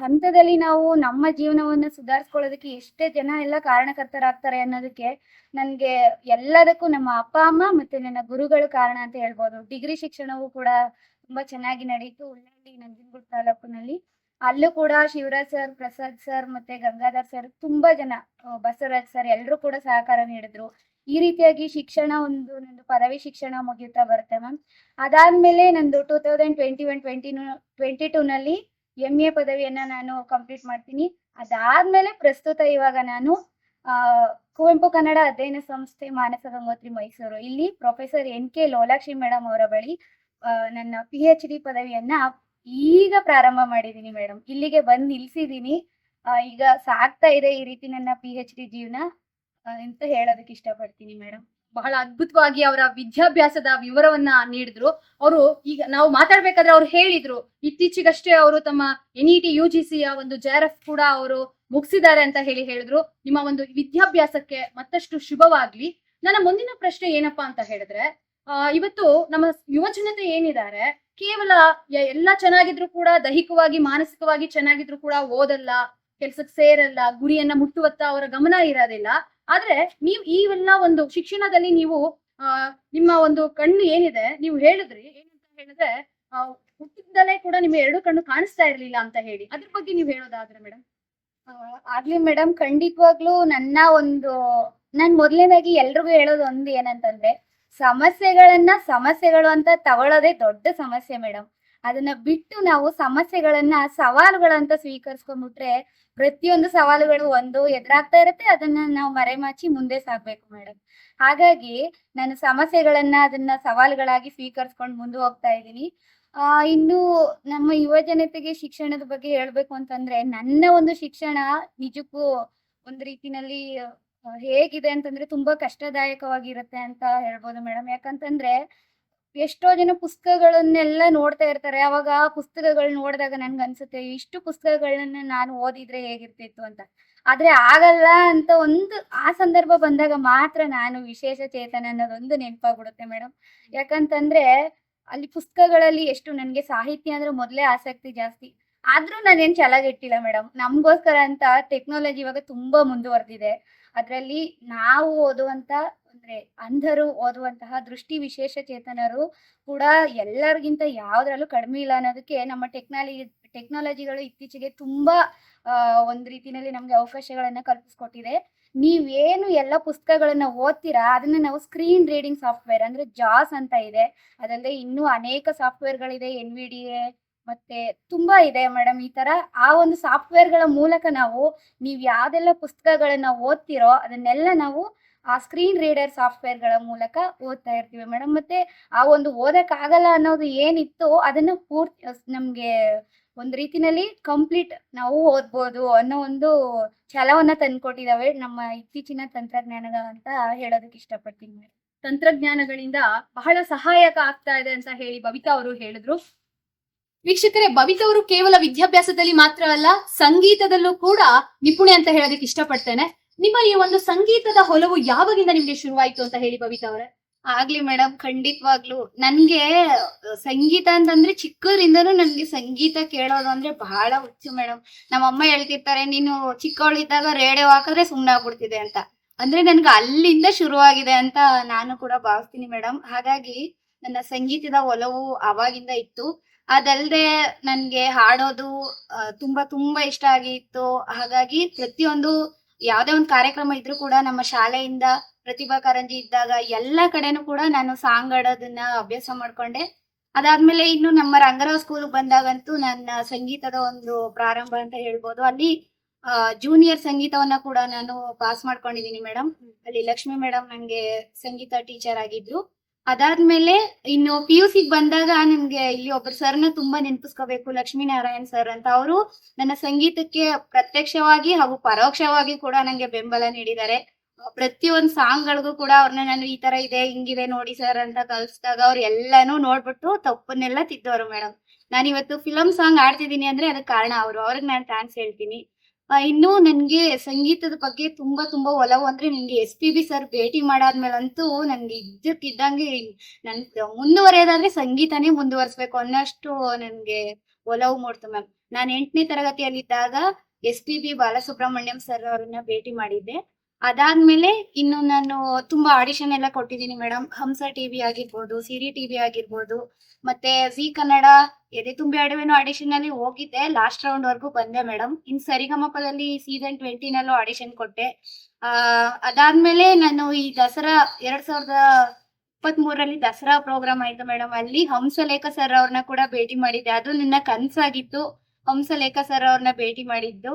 Speaker 2: ಹಂತದಲ್ಲಿ ನಾವು ನಮ್ಮ ಜೀವನವನ್ನ ಸುಧಾರಿಸ್ಕೊಳ್ಳೋದಕ್ಕೆ ಎಷ್ಟೇ ಜನ ಎಲ್ಲ ಕಾರಣಕರ್ತರಾಗ್ತಾರೆ ಅನ್ನೋದಕ್ಕೆ ನನ್ಗೆ ಎಲ್ಲದಕ್ಕೂ ನಮ್ಮ ಅಪ್ಪ, ಅಮ್ಮ ಮತ್ತೆ ನನ್ನ ಗುರುಗಳು ಕಾರಣ ಅಂತ ಹೇಳ್ಬೋದು. ಡಿಗ್ರಿ ಶಿಕ್ಷಣವೂ ಕೂಡ ತುಂಬಾ ಚೆನ್ನಾಗಿ ನಡೀತು. ಉಳ್ಳಿ ನಂಜನಗೂಡು ತಾಲೂಕಿನಲ್ಲಿ ಅಲ್ಲೂ ಕೂಡ ಶಿವರಾಜ್ ಸರ್, ಪ್ರಸಾದ್ ಸರ್ ಮತ್ತೆ ಗಂಗಾಧರ್ ಸರ್ ತುಂಬಾ ಜನ ಬಸವರಾಜ್ ಸರ್ ಎಲ್ಲರೂ ಕೂಡ ಸಹಕಾರ ನೀಡಿದ್ರು. ಈ ರೀತಿಯಾಗಿ ಶಿಕ್ಷಣ ಒಂದು, ನಂದು ಪದವಿ ಶಿಕ್ಷಣ ಮುಗಿಯುತ್ತಾ ಬರುತ್ತೆ ಮ್ಯಾಮ್. ಅದಾದ್ಮೇಲೆ ನಂದು two thousand twenty one twenty twenty two ನಲ್ಲಿ ಎಂ ಎ ಪದವಿಯನ್ನ ನಾನು ಕಂಪ್ಲೀಟ್ ಮಾಡ್ತೀನಿ. ಅದಾದ್ಮೇಲೆ ಪ್ರಸ್ತುತ ಇವಾಗ ನಾನು ಕುವೆಂಪು ಕನ್ನಡ ಅಧ್ಯಯನ ಸಂಸ್ಥೆ ಮಾನಸ ಗಂಗೋತ್ರಿ ಮೈಸೂರು. ಇಲ್ಲಿ professor N K Lolakshi madam ಅವರ ಬಳಿ ನನ್ನ ಪಿ ಎಚ್ ಡಿ ಪದವಿಯನ್ನ ಈಗ ಪ್ರಾರಂಭ ಮಾಡಿದೀನಿ ಮೇಡಮ್ ಇಲ್ಲಿಗೆ ಬಂದು ನಿಲ್ಸಿದೀನಿ ಈಗ ಸಾಗ್ತಾ ಇದೆ ಈ ರೀತಿ ನನ್ನ ಪಿ ಎಚ್ ಡಿ ಜೀವನ ಅಂತ ಹೇಳೋದಕ್ಕೆ ಇಷ್ಟಪಡ್ತೀನಿ ಮೇಡಮ್
Speaker 1: ಬಹಳ ಅದ್ಭುತವಾಗಿ ಅವರ ವಿದ್ಯಾಭ್ಯಾಸದ ವಿವರವನ್ನ ನೀಡಿದ್ರು. ಅವರು ಈಗ ನಾವು ಮಾತಾಡ್ಬೇಕಾದ್ರೆ ಅವ್ರು ಹೇಳಿದ್ರು, ಇತ್ತೀಚೆಗಷ್ಟೇ ಅವರು ತಮ್ಮ N E T U G ಯ ಒಂದು ಎಫ್ ಕೂಡ ಅವರು ಮುಗಿಸಿದ್ದಾರೆ ಅಂತ ಹೇಳಿ ಹೇಳಿದ್ರು. ನಿಮ್ಮ ಒಂದು ವಿದ್ಯಾಭ್ಯಾಸಕ್ಕೆ ಮತ್ತಷ್ಟು ಶುಭವಾಗ್ಲಿ. ನನ್ನ ಮುಂದಿನ ಪ್ರಶ್ನೆ ಏನಪ್ಪಾ ಅಂತ ಹೇಳಿದ್ರೆ ಇವತ್ತು ನಮ್ಮ ಯುವಜನತೆ ಏನಿದ್ದಾರೆ, ಕೇವಲ ಎಲ್ಲ ಚೆನ್ನಾಗಿದ್ರು ಕೂಡ, ದೈಹಿಕವಾಗಿ, ಮಾನಸಿಕವಾಗಿ ಚೆನ್ನಾಗಿದ್ರು ಕೂಡ ಓದಲ್ಲ, ಕೆಲ್ಸಕ್ಕೆ ಸೇರಲ್ಲ, ಗುರಿಯನ್ನ ಮುಟ್ಟುವತ್ತ ಅವರ ಗಮನ ಇರೋದಿಲ್ಲ. ಆದ್ರೆ ನೀವು ಇವೆಲ್ಲ ಒಂದು ಶಿಕ್ಷಣದಲ್ಲಿ ನೀವು ಆ ನಿಮ್ಮ ಒಂದು ಕಣ್ಣು ಏನಿದೆ ನೀವು ಹೇಳಿದ್ರಿ ಏನಂತ ಹೇಳಿದ್ರೆ ಆ, ಹುಟ್ಟಿದ್ದಲೇ ಕೂಡ ನಿಮ್ಮ ಎರಡು ಕಣ್ಣು ಕಾಣಿಸ್ತಾ ಇರ್ಲಿಲ್ಲ ಅಂತ ಹೇಳಿ. ಅದ್ರ ಬಗ್ಗೆ ನೀವು ಹೇಳೋದಾದ್ರೆ ಮೇಡಮ್
Speaker 2: ಆಗ್ಲಿ ಮೇಡಮ್ ಖಂಡಿತವಾಗ್ಲೂ ನನ್ನ ಒಂದು ನಾನ್ ಮೊದಲನೇದಾಗಿ ಎಲ್ರಿಗೂ ಹೇಳೋದು ಒಂದು ಏನಂತಂದ್ರೆ ಸಮಸ್ಯೆಗಳನ್ನ ಸಮಸ್ಯೆಗಳು ಅಂತ ತಗೊಳ್ಳೋದೇ ದೊಡ್ಡ ಸಮಸ್ಯೆ ಮೇಡಮ್ ಅದನ್ನ ಬಿಟ್ಟು ನಾವು ಸಮಸ್ಯೆಗಳನ್ನ, ಸವಾಲುಗಳಂತ ಸ್ವೀಕರಿಸ್ಕೊಂಡ್ಬಿಟ್ರೆ ಪ್ರತಿಯೊಂದು ಸವಾಲುಗಳು ಒಂದು ಎದುರಾಗ್ತಾ ಇರುತ್ತೆ, ಅದನ್ನ ನಾವು ಮರೆಮಾಚಿ ಮುಂದೆ ಸಾಗ್ಬೇಕು ಮೇಡಮ್. ಹಾಗಾಗಿ ನಾನು ಸಮಸ್ಯೆಗಳನ್ನ ಅದನ್ನ ಸವಾಲುಗಳಾಗಿ ಸ್ವೀಕರಿಸ್ಕೊಂಡು ಮುಂದೆ ಹೋಗ್ತಾ ಇದ್ದೀನಿ. ಆ, ಇನ್ನು ನಮ್ಮ ಯುವ ಜನತೆಗೆ ಶಿಕ್ಷಣದ ಬಗ್ಗೆ ಹೇಳ್ಬೇಕು ಅಂತಂದ್ರೆ, ನನ್ನ ಒಂದು ಶಿಕ್ಷಣ ನಿಜಕ್ಕೂ ಒಂದು ರೀತಿನಲ್ಲಿ ಹೇಗಿದೆ ಅಂತಂದ್ರೆ ತುಂಬಾ ಕಷ್ಟದಾಯಕವಾಗಿರುತ್ತೆ ಅಂತ ಹೇಳ್ಬೋದು ಮೇಡಮ್. ಯಾಕಂತಂದ್ರೆ ಎಷ್ಟೋ ಜನ ಪುಸ್ತಕಗಳನ್ನೆಲ್ಲ ನೋಡ್ತಾ ಇರ್ತಾರೆ. ಅವಾಗ ಆ ಪುಸ್ತಕಗಳು ನೋಡಿದಾಗ ನನ್ಗೆ ಅನ್ಸುತ್ತೆ, ಇಷ್ಟು ಪುಸ್ತಕಗಳನ್ನ ನಾನು ಓದಿದ್ರೆ ಹೇಗಿರ್ತಿತ್ತು ಅಂತ. ಆದ್ರೆ ಆಗಲ್ಲ ಅಂತ ಒಂದು, ಆ ಸಂದರ್ಭ ಬಂದಾಗ ಮಾತ್ರ ನಾನು ವಿಶೇಷ ಚೇತನ ಅನ್ನೋದೊಂದು ನೆನಪಾಗ್ಬಿಡುತ್ತೆ ಮೇಡಮ್ ಯಾಕಂತಂದ್ರೆ ಅಲ್ಲಿ ಪುಸ್ತಕಗಳಲ್ಲಿ ಎಷ್ಟು ನನಗೆ ಸಾಹಿತ್ಯ ಅಂದ್ರೆ ಮೊದಲೇ ಆಸಕ್ತಿ ಜಾಸ್ತಿ. ಆದ್ರೂ ನಾನೇನ್ ಚೆನ್ನಾಗಿಟ್ಟಿಲ್ಲ ಮೇಡಮ್ ನಮ್ಗೋಸ್ಕರ ಅಂತ ಟೆಕ್ನಾಲಜಿ ಇವಾಗ ತುಂಬಾ ಮುಂದುವರೆದಿದೆ. ಅದರಲ್ಲಿ ನಾವು ಓದುವಂತ ಅಂದ್ರೆ ಅಂಧರು ಓದುವಂತಹ ದೃಷ್ಟಿ ವಿಶೇಷ ಚೇತನರು ಕೂಡ ಎಲ್ಲರಿಗಿಂತ ಯಾವ್ದ್ರಲ್ಲೂ ಕಡಿಮೆ ಇಲ್ಲ ಅನ್ನೋದಕ್ಕೆ ನಮ್ಮ ಟೆಕ್ನಾಲಜಿ ಟೆಕ್ನಾಲಜಿಗಳು ಇತ್ತೀಚೆಗೆ ತುಂಬಾ ಒಂದು ರೀತಿನಲ್ಲಿ ನಮ್ಗೆ ಅವಕಾಶಗಳನ್ನ ಕಲ್ಪಿಸ್ಕೊಟ್ಟಿದೆ. ನೀವೇನು ಎಲ್ಲ ಪುಸ್ತಕಗಳನ್ನ ಓದ್ತೀರಾ? ಅದನ್ನ ನಾವು ಸ್ಕ್ರೀನ್ ರೀಡಿಂಗ್ ಸಾಫ್ಟ್ವೇರ್ ಅಂದ್ರೆ ಜಾಸ್ ಅಂತ ಇದೆ. ಅದಲ್ಲದೆ ಇನ್ನೂ ಅನೇಕ ಸಾಫ್ಟ್ವೇರ್ಗಳಿದೆ ಎನ್ ವಿ ಡಿ ಎ ಮತ್ತೆ ತುಂಬಾ ಇದೆ ಮೇಡಮ್ ಈ ತರ. ಆ ಒಂದು ಸಾಫ್ಟ್ವೇರ್ಗಳ ಮೂಲಕ ನಾವು ನೀವು ಯಾವ್ದೆಲ್ಲ ಪುಸ್ತಕಗಳನ್ನ ಓದ್ತಿರೋ ಅದನ್ನೆಲ್ಲ ನಾವು ಆ ಸ್ಕ್ರೀನ್ ರೀಡರ್ ಸಾಫ್ಟ್ವೇರ್ಗಳ ಮೂಲಕ ಓದ್ತಾ ಇರ್ತೀವಿ ಮೇಡಮ್ ಮತ್ತೆ ಆ ಒಂದು ಓದಕ್ಕಾಗಲ್ಲ ಅನ್ನೋದು ಏನಿತ್ತು ಅದನ್ನ ಪೂರ್ತಿ ನಮ್ಗೆ ಒಂದ್ ರೀತಿನಲ್ಲಿ ಕಂಪ್ಲೀಟ್ ನಾವು ಓದ್ಬೋದು ಅನ್ನೋ ಒಂದು ಛಲವನ್ನ ತಂದ್ಕೊಟ್ಟಿದಾವೆ ನಮ್ಮ ಇತ್ತೀಚಿನ ತಂತ್ರಜ್ಞಾನದ ಅಂತ ಹೇಳೋದಕ್ಕೆ ಇಷ್ಟಪಡ್ತೀನಿ ಮೇಡಮ್
Speaker 1: ತಂತ್ರಜ್ಞಾನಗಳಿಂದ ಬಹಳ ಸಹಾಯಕ ಆಗ್ತಾ ಇದೆ ಅಂತ ಹೇಳಿ ಬಬಿತಾ ಅವರು ಹೇಳಿದ್ರು. ವೀಕ್ಷಕರೇ ಬಬಿತಾ ಅವರು ಕೇವಲ ವಿದ್ಯಾಭ್ಯಾಸದಲ್ಲಿ ಮಾತ್ರ ಅಲ್ಲ ಸಂಗೀತದಲ್ಲೂ ಕೂಡ ನಿಪುಣೆ ಅಂತ ಹೇಳೋದಕ್ಕೆ ಇಷ್ಟಪಡ್ತೇನೆ. ನಿಮ್ಮ ಈ ಒಂದು ಸಂಗೀತದ ಹೊಲವು ಯಾವಾಗಿಂದ ನಿಮ್ಗೆ ಶುರುವಾಯ್ತು ಅಂತ ಹೇಳಿ ಬಬಿತಾ ಅವರೇ?
Speaker 2: ಆಗ್ಲಿ ಮೇಡಮ್ ಖಂಡಿತವಾಗ್ಲು. ನನ್ಗೆ ಸಂಗೀತ ಅಂತಂದ್ರೆ ಚಿಕ್ಕದ್ರಿಂದನೂ ನನ್ಗೆ ಸಂಗೀತ ಕೇಳೋದು ಅಂದ್ರೆ ಬಹಳ ಹುಚ್ಚು ಮೇಡಮ್ ನಮ್ಮಅಮ್ಮ ಹೇಳ್ತಿರ್ತಾರೆ, ನೀನು ಚಿಕ್ಕವಳಿದ್ದಾಗ ರೇಡಿಯೋ ಹಾಕಿದ್ರೆ ಸುಮ್ಮನೆ ಆಗ್ಬಿಡ್ತಿದೆ ಅಂತ. ಅಂದ್ರೆ ನನ್ಗೆ ಅಲ್ಲಿಂದ ಶುರುವಾಗಿದೆ ಅಂತ ನಾನು ಕೂಡ ಭಾವಿಸ್ತೀನಿ ಮೇಡಮ್ ಹಾಗಾಗಿ ನನ್ನ ಸಂಗೀತದ ಒಲವು ಅವಾಗಿಂದ ಇತ್ತು. ಅದಲ್ದೆ ನನ್ಗೆ ಹಾಡೋದು ತುಂಬಾ ತುಂಬಾ ಇಷ್ಟ ಆಗಿತ್ತು. ಹಾಗಾಗಿ ಪ್ರತಿಯೊಂದು ಯಾವ್ದೇ ಒಂದು ಕಾರ್ಯಕ್ರಮ ಇದ್ರೂ ಕೂಡ ನಮ್ಮ ಶಾಲೆಯಿಂದ ಪ್ರತಿಭಾ ಕಾರಂಜಿ ಇದ್ದಾಗ ಎಲ್ಲ ಕಡೆನೂ ಕೂಡ ನಾನು ಸಾಂಗ್ ಆಡೋದನ್ನ ಅಭ್ಯಾಸ ಮಾಡ್ಕೊಂಡೆ. ಅದಾದ್ಮೇಲೆ ಇನ್ನು ನಮ್ಮ ರಂಗರಾವ್ ಸ್ಕೂಲ್ ಬಂದಾಗಂತೂ ನನ್ನ ಸಂಗೀತದ ಒಂದು ಪ್ರಾರಂಭ ಅಂತ ಹೇಳ್ಬೋದು. ಅಲ್ಲಿ ಜೂನಿಯರ್ ಸಂಗೀತವನ್ನ ಕೂಡ ನಾನು ಪಾಸ್ ಮಾಡ್ಕೊಂಡಿದ್ದೀನಿ ಮೇಡಮ್ ಅಲ್ಲಿ ಲಕ್ಷ್ಮಿ ಮೇಡಮ್ ನಂಗೆ ಸಂಗೀತ ಟೀಚರ್ ಆಗಿದ್ರು. ಅದಾದ್ಮೇಲೆ ಇನ್ನು ಪಿ ಯು ಸಿಗ್ ಬಂದಾಗ ನನ್ಗೆ ಇಲ್ಲಿ ಒಬ್ರು ಸರ್ನ ತುಂಬಾ ನೆನಪಿಸ್ಕೋಬೇಕು, ಲಕ್ಷ್ಮೀನಾರಾಯಣ್ ಸರ್ ಅಂತ. ಅವರು ನನ್ನ ಸಂಗೀತಕ್ಕೆ ಪ್ರತ್ಯಕ್ಷವಾಗಿ ಹಾಗೂ ಪರೋಕ್ಷವಾಗಿ ಕೂಡ ನಂಗೆ ಬೆಂಬಲ ನೀಡಿದ್ದಾರೆ. ಪ್ರತಿಯೊಂದು ಸಾಂಗ್ ಗಳಿಗೂ ಕೂಡ ಅವ್ರನ್ನ ನಾನು ಈ ತರ ಇದೆ, ಹಿಂಗಿದೆ ನೋಡಿ ಸರ್ ಅಂತ ಕಲ್ಸಿದಾಗ ಅವ್ರು ಎಲ್ಲಾನು ನೋಡ್ಬಿಟ್ಟು ತಪ್ಪನ್ನೆಲ್ಲ ತಿದ್ದವರು ಮೇಡಮ್ ನಾನಿವತ್ತು ಫಿಲಂ ಸಾಂಗ್ ಆಡ್ತಿದ್ದೀನಿ ಅಂದ್ರೆ ಅದಕ್ಕೆ ಕಾರಣ ಅವರು. ಅವ್ರಿಗೆ ನಾನು ಥ್ಯಾಂಕ್ಸ್ ಹೇಳ್ತೀನಿ. ಇನ್ನು ನನ್ಗೆ ಸಂಗೀತದ ಬಗ್ಗೆ ತುಂಬಾ ತುಂಬಾ ಒಲವು ಅಂದ್ರೆ ನಿಮ್ಗೆ ಎಸ್ ಪಿ ಬಿ ಸರ್ ಭೇಟಿ ಮಾಡಾದ್ಮೇಲಂತೂ ನನ್ಗೆ ಇದ್ದಕ್ಕಿದ್ದಂಗೆ ನನ್ ಮುಂದುವರೆಯೋದಾದ್ರೆ ಸಂಗೀತನೇ ಮುಂದುವರ್ಸ್ಬೇಕು ಅನ್ನಷ್ಟು ನನ್ಗೆ ಒಲವು ಮೂಡ್ತು ಮ್ಯಾಮ್ ನಾನು ಎಂಟನೇ ತರಗತಿಯಲ್ಲಿದ್ದಾಗ S P B Balasubrahmanyam sir ಅವ್ರನ್ನ ಭೇಟಿ ಮಾಡಿದ್ದೆ. ಅದಾದ್ಮೇಲೆ ಇನ್ನು ನಾನು ತುಂಬಾ ಆಡಿಷನ್ ಎಲ್ಲ ಕೊಟ್ಟಿದ್ದೀನಿ ಮೇಡಮ್ ಹಂಸ ಟಿವಿ ಆಗಿರ್ಬೋದು ಸಿರಿ ಟಿವಿ ಆಗಿರ್ಬೋದು, ಮತ್ತೆ ಜಿ ಕನ್ನಡ ಎದೆ ತುಂಬಿ ಅಡವೇನೋ ಆಡಿಷನ್ ಅಲ್ಲಿ ಹೋಗಿದ್ದೆ. ಲಾಸ್ಟ್ ರೌಂಡ್ ವರ್ಗೂ ಬಂದೆ ಮೇಡಮ್ ಇನ್ ಸರಿಗಮಪದಲ್ಲಿ ಸೀಸನ್ ಟ್ವೆಂಟಿನಲ್ಲೂ ಆಡಿಷನ್ ಕೊಟ್ಟೆ. ಆ, ಅದಾದ್ಮೇಲೆ ನಾನು ಈ ದಸರಾ ಎರಡ್ ಸಾವಿರದ ಇಪ್ಪತ್ತ್ ಮೂರರಲ್ಲಿ ದಸರಾ ಪ್ರೋಗ್ರಾಮ್ ಆಯ್ತು ಮೇಡಮ್ ಅಲ್ಲಿ ಹಂಸಲೇಖ ಸರ್ ಅವ್ರನ್ನ ಕೂಡ ಭೇಟಿ ಮಾಡಿದ್ದೆ. ಅದು ನನ್ನ ಕನ್ಸಾಗಿತ್ತು. ಹಂಸಲೇಖ ಸರ್ ಅವ್ರನ್ನ ಭೇಟಿ ಮಾಡಿದ್ದು.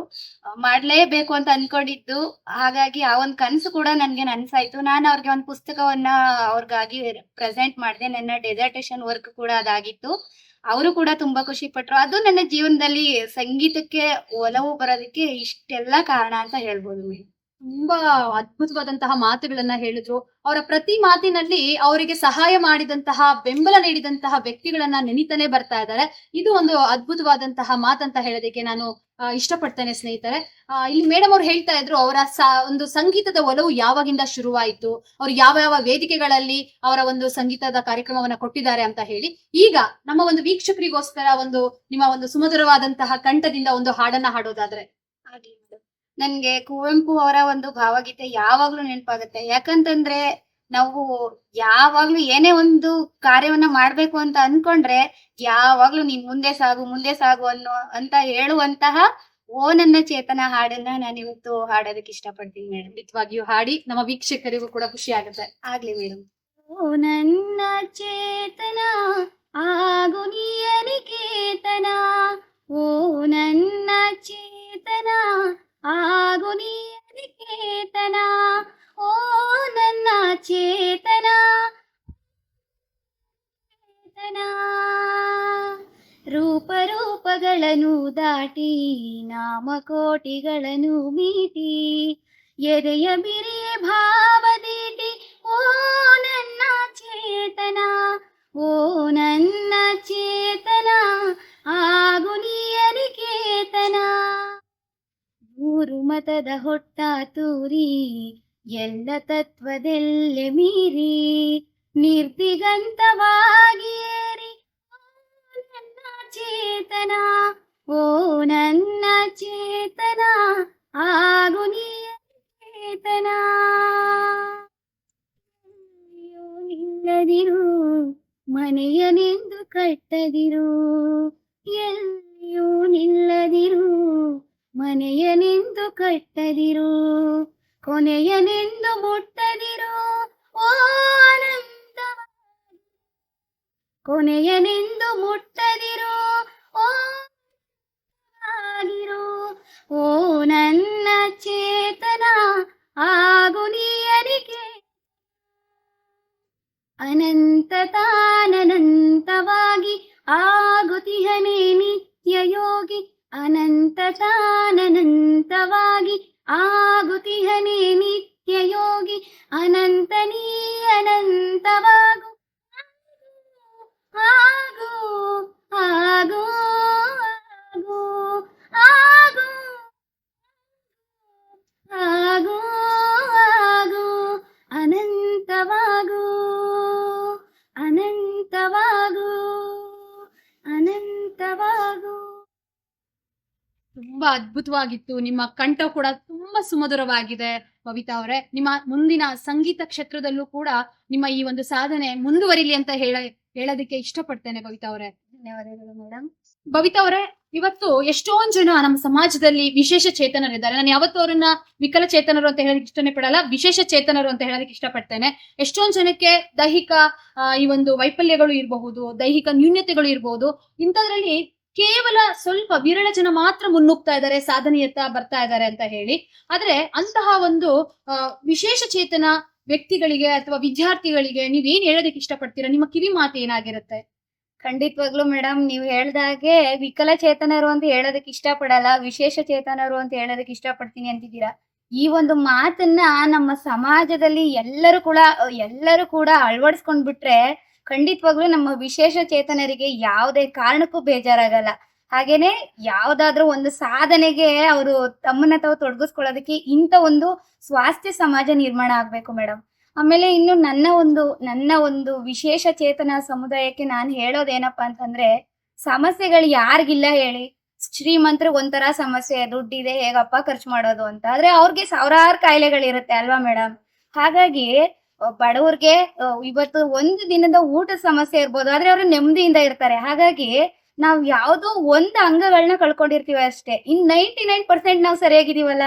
Speaker 2: ಮಾಡ್ಲೇಬೇಕು ಅಂತ ಅನ್ಕೊಂಡಿದ್ದು. ಹಾಗಾಗಿ ಆ ಒಂದ್ ಕನಸು ಕೂಡ ನನ್ಗೆ ನನ್ಸಾಯ್ತು. ನಾನು ಅವ್ರಿಗೆ ಒಂದು ಪುಸ್ತಕವನ್ನ ಅವ್ರಿಗಾಗಿ ಪ್ರೆಸೆಂಟ್ ಮಾಡಿದೆ. ನನ್ನ ಡೆಸರ್ಟೇಷನ್ ವರ್ಕ್ ಕೂಡ ಅದಾಗಿತ್ತು. ಅವರು ಕೂಡ ತುಂಬಾ ಖುಷಿ ಪಟ್ರು. ಅದು ನನ್ನ ಜೀವನದಲ್ಲಿ ಸಂಗೀತಕ್ಕೆ ಒಲವು ಬರೋದಕ್ಕೆ ಇಷ್ಟೆಲ್ಲ ಕಾರಣ ಅಂತ ಹೇಳ್ಬೋದು ಮೇಡಮ್
Speaker 1: ತುಂಬಾ ಅದ್ಭುತವಾದಂತಹ ಮಾತುಗಳನ್ನ ಹೇಳಿದ್ರು. ಅವರ ಪ್ರತಿ ಮಾತಿನಲ್ಲಿ ಅವರಿಗೆ ಸಹಾಯ ಮಾಡಿದಂತಹ, ಬೆಂಬಲ ನೀಡಿದಂತಹ ವ್ಯಕ್ತಿಗಳನ್ನ ನೆನಿತಾನೆ ಬರ್ತಾ ಇದ್ದಾರೆ. ಇದು ಒಂದು ಅದ್ಭುತವಾದಂತಹ ಮಾತಂತ ಹೇಳೋದಕ್ಕೆ ನಾನು ಇಷ್ಟಪಡ್ತೇನೆ ಸ್ನೇಹಿತರೆ. ಇಲ್ಲಿ ಮೇಡಮ್ ಅವ್ರು ಹೇಳ್ತಾ ಇದ್ರು, ಅವರ ಒಂದು ಸಂಗೀತದ ಒಲವು ಯಾವಾಗಿಂದ ಶುರುವಾಯಿತು? ಅವ್ರು ಯಾವ ಯಾವ ವೇದಿಕೆಗಳಲ್ಲಿ ಅವರ ಒಂದು ಸಂಗೀತದ ಕಾರ್ಯಕ್ರಮವನ್ನ ಕೊಟ್ಟಿದ್ದಾರೆ ಅಂತ ಹೇಳಿ. ಈಗ ನಮ್ಮ ಒಂದು ವೀಕ್ಷಕರಿಗೋಸ್ಕರ ಒಂದು, ನಿಮ್ಮ ಒಂದು ಸುಮಧುರವಾದಂತಹ ಕಂಠದಿಂದ ಒಂದು ಹಾಡನ್ನ ಹಾಡೋದಾದ್ರೆ.
Speaker 2: ನನ್ಗೆ ಕುವೆಂಪು ಅವರ ಒಂದು ಭಾವಗೀತೆ ಯಾವಾಗ್ಲೂ ನೆನಪಾಗುತ್ತೆ. ಯಾಕಂತಂದ್ರೆ ನಾವು ಯಾವಾಗ್ಲೂ ಏನೇ ಒಂದು ಕಾರ್ಯವನ್ನ ಮಾಡ್ಬೇಕು ಅಂತ ಅನ್ಕೊಂಡ್ರೆ ಯಾವಾಗ್ಲೂ ನೀನ್ ಮುಂದೆ ಸಾಗು ಮುಂದೆ ಸಾಗು ಅನ್ನೋ ಅಂತ ಹೇಳುವಂತಹ ಓ ನನ್ನ ಚೇತನ ಹಾಡನ್ನ ನಾನು ಇವತ್ತು ಹಾಡೋದಕ್ಕೆ ಇಷ್ಟಪಡ್ತೀನಿ ಮೇಡಮ್
Speaker 1: ಖಂಡಿತವಾಗಿಯೂ ಹಾಡಿ ನಮ್ಮ ವೀಕ್ಷಕರಿಗೂ ಕೂಡ ಖುಷಿ ಆಗುತ್ತೆ
Speaker 2: ಆಗ್ಲಿ ಮೇಡಮ್ ಓ ನನ್ನ ಚೇತನ ಆಗು ನಿಯನಿಕೇತನ. ಓ ನನ್ನ ಚೇತನ ఆగుని కేతన ఓ నన్న చేతన చేతನ ರೂಪರೂಪಗಳನ್ನು ದಾಟಿ ನಾಮಕೋಟಿಗಳನ್ನು ಮೀಟಿ ಎದೆಯ ಬಿರಿಯ ಭಾವದೀಟಿ ಓ ನನ್ನ ಚೇತನ ಓ ನನ್ನ ಚೇತನ ಆಗು ನಿಯನಿಕೇತನ ಮತದ ಹೊಟ್ಟ ತೂರಿ, ಎಲ್ಲ ತತ್ವದೆಲ್ಲೆ ಮೀರಿ ನಿರ್ದಿಗಂತವಾಗಿಯೇರಿ ನನ್ನ ಚೇತನ, ಓ ನನ್ನ ಚೇತನ, ಆಗು ನೀ ಚೇತನ. ಅಯ್ಯೋ, ನಿಲ್ಲದಿರು ಮನೆಯನೆಂದು ಕಟ್ಟದಿರು, ಎಲ್ಲಿಯೂ ನಿಲ್ಲದಿರು ಮನೆಯನೆಂದು ಕಟ್ಟದಿರು ಕೊನೆಯನೆಂದು ಮುಟ್ಟದಿರು. ಓ ಕೊನೆಯ ಕೊನೆಯನೆಂದು ಮುಟ್ಟದಿರು, ಓ ಆಗಿರು ಓ ನನ್ನ ಚೇತನ, ಆಗು ನೀಯನಿಗೆ. ಅನಂತ ತಾನನಂತವಾಗಿ ಆಗುತಿಹನೇ ನಿತ್ಯ ಯೋಗಿ. ಅನಂತ ತಾನನಂತವಾಗಿ ಆಗುತಿಹನೇ ನಿತ್ಯ ಯೋಗಿ ಅನಂತ ನೀ ಅನಂತವಾಗು ಆಗು ಆಗು ಆಗು ಆಗು ಆಗು.
Speaker 1: ತುಂಬಾ ಅದ್ಭುತವಾಗಿತ್ತು. ನಿಮ್ಮ ಕಂಠ ಕೂಡ ತುಂಬಾ ಸುಮಧುರವಾಗಿದೆ ಬಬಿತಾ ಅವರೇ. ನಿಮ್ಮ ಮುಂದಿನ ಸಂಗೀತ ಕ್ಷೇತ್ರದಲ್ಲೂ ಕೂಡ ನಿಮ್ಮ ಈ ಒಂದು ಸಾಧನೆ ಮುಂದುವರಿಲಿ ಅಂತ ಹೇಳ ಹೇಳೋದಕ್ಕೆ ಇಷ್ಟಪಡ್ತೇನೆ ಬಬಿತಾ ಅವರೇ.
Speaker 2: ಧನ್ಯವಾದಗಳು ಮೇಡಮ್
Speaker 1: ಬಬಿತಾ ಅವರೇ ಇವತ್ತು ಎಷ್ಟೊಂದ್ ಜನ ನಮ್ಮ ಸಮಾಜದಲ್ಲಿ ವಿಶೇಷ ಚೇತನರಿದ್ದಾರೆ ನಾನು ಯಾವತ್ತೂ ಅವರನ್ನ ವಿಕಲಚೇತನರು ಅಂತ ಹೇಳೋದಕ್ಕೆ ಇಷ್ಟನೇ ಪಡಲ್ಲ. ವಿಶೇಷ ಚೇತನರು ಅಂತ ಹೇಳೋದಕ್ಕೆ ಇಷ್ಟಪಡ್ತೇನೆ. ಎಷ್ಟೊಂದ್ ಜನಕ್ಕೆ ದೈಹಿಕ ಈ ಒಂದು ವೈಫಲ್ಯಗಳು ಇರಬಹುದು ದೈಹಿಕ ನ್ಯೂನ್ಯತೆಗಳು ಇರಬಹುದು ಇಂಥದ್ರಲ್ಲಿ ಕೇವಲ ಸ್ವಲ್ಪ ವಿರಳ ಜನ ಮಾತ್ರ ಮುನ್ನುಗ್ತಾ ಇದ್ದಾರೆ, ಸಾಧನೆಯತ್ತ ಬರ್ತಾ ಇದ್ದಾರೆ ಅಂತ ಹೇಳಿ. ಆದ್ರೆ ಅಂತಹ ಒಂದು ವಿಶೇಷ ಚೇತನ ವ್ಯಕ್ತಿಗಳಿಗೆ ಅಥವಾ ವಿದ್ಯಾರ್ಥಿಗಳಿಗೆ ನೀವೇನ್ ಹೇಳೋದಕ್ಕೆ ಇಷ್ಟಪಡ್ತೀರಾ? ನಿಮ್ಮ ಕಿವಿ ಮಾತು ಏನಾಗಿರುತ್ತೆ?
Speaker 2: ಖಂಡಿತವಾಗ್ಲೂ ಮೇಡಮ್ ನೀವು ಹೇಳ್ದಾಗೆ ವಿಕಲಚೇತನರು ಅಂತ ಹೇಳೋದಕ್ಕೆ ಇಷ್ಟಪಡಲ್ಲ, ವಿಶೇಷ ಚೇತನರು ಅಂತ ಹೇಳೋದಕ್ಕೆ ಇಷ್ಟಪಡ್ತೀನಿ ಅಂತಿದ್ದೀರಾ? ಈ ಒಂದು ಮಾತನ್ನ ನಮ್ಮ ಸಮಾಜದಲ್ಲಿ ಎಲ್ಲರೂ ಕೂಡ ಎಲ್ಲರೂ ಕೂಡ ಅಳವಡಿಸ್ಕೊಂಡ್ಬಿಟ್ರೆ ಖಂಡಿತವಾಗ್ಲೂ ನಮ್ಮ ವಿಶೇಷ ಚೇತನರಿಗೆ ಯಾವುದೇ ಕಾರಣಕ್ಕೂ ಬೇಜಾರಾಗಲ್ಲ. ಹಾಗೇನೆ ಯಾವ್ದಾದ್ರೂ ಒಂದು ಸಾಧನೆಗೆ ಅವರು ತಮ್ಮನ್ನ ತಾವು ತೊಡಗಿಸ್ಕೊಳ್ಳೋದಕ್ಕೆ ಇಂಥ ಒಂದು ಸ್ವಾಸ್ಥ್ಯ ಸಮಾಜ ನಿರ್ಮಾಣ ಆಗ್ಬೇಕು ಮೇಡಮ್ ಆಮೇಲೆ ಇನ್ನು ನನ್ನ ಒಂದು ನನ್ನ ಒಂದು ವಿಶೇಷ ಚೇತನ ಸಮುದಾಯಕ್ಕೆ ನಾನು ಹೇಳೋದೇನಪ್ಪಾ ಅಂತಂದ್ರೆ, ಸಮಸ್ಯೆಗಳು ಯಾರಿಗಿಲ್ಲ ಹೇಳಿ. ಶ್ರೀಮಂತ್ರ ಒಂಥರ ಸಮಸ್ಯೆ, ದುಡ್ಡಿದೆ, ಹೇಗಪ್ಪ ಖರ್ಚು ಮಾಡೋದು ಅಂತ. ಆದ್ರೆ ಅವ್ರಿಗೆ ಸಾವಿರಾರು ಕಾಯಿಲೆಗಳಿರುತ್ತೆ ಅಲ್ವಾ ಮೇಡಮ್ ಹಾಗಾಗಿ ಬಡವ್ರಿಗೆ ಇವತ್ತು ಒಂದು ದಿನದ ಊಟ ಸಮಸ್ಯೆ ಇರ್ಬೋದು, ಆದ್ರೆ ಅವರು ನೆಮ್ಮದಿಯಿಂದ ಇರ್ತಾರೆ. ಹಾಗಾಗಿ ನಾವ್ ಯಾವ್ದೋ ಒಂದ್ ಅಂಗಗಳನ್ನ ಕಳ್ಕೊಂಡಿರ್ತೀವಿ ಅಷ್ಟೇ. ಇನ್ ನೈಂಟಿ ನೈನ್ ಪರ್ಸೆಂಟ್ ನಾವು ಸರಿಯಾಗಿದೀವಲ್ಲ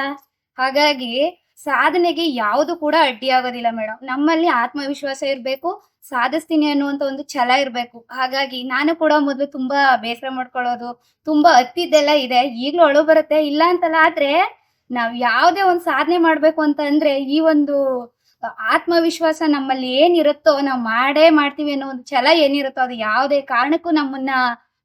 Speaker 2: ಹಾಗಾಗಿ ಸಾಧನೆಗೆ ಯಾವುದು ಕೂಡ ಅಡ್ಡಿ ಆಗೋದಿಲ್ಲ ಮೇಡಮ್ ನಮ್ಮಲ್ಲಿ ಆತ್ಮವಿಶ್ವಾಸ ಇರ್ಬೇಕು, ಸಾಧಿಸ್ತೀನಿ ಅನ್ನುವಂತ ಒಂದು ಛಲ ಇರ್ಬೇಕು. ಹಾಗಾಗಿ ನಾನು ಕೂಡ ಮೊದಲು ತುಂಬಾ ಬೇಸರ ಮಾಡ್ಕೊಳ್ಳೋದು, ತುಂಬಾ ಹತ್ತಿದ್ದೆಲ್ಲ ಇದೆ. ಈಗ್ಲೂ ಅಳು ಬರುತ್ತೆ, ಇಲ್ಲ ಅಂತಲ್ಲ, ಆದ್ರೆ ನಾವ್ ಯಾವ್ದೇ ಒಂದು ಸಾಧನೆ ಮಾಡ್ಬೇಕು ಅಂತ ಅಂದ್ರೆ ಈ ಒಂದು ಆತ್ಮವಿಶ್ವಾಸ ನಮ್ಮಲ್ಲಿ ಏನಿರುತ್ತೋ ನಾವು ಮಾಡೇ ಮಾಡ್ತೀವಿ ಅನ್ನೋ ಒಂದು ಛಲ ಏನಿರುತ್ತೋ ಅದು ಯಾವುದೇ ಕಾರಣಕ್ಕೂ ನಮ್ಮನ್ನ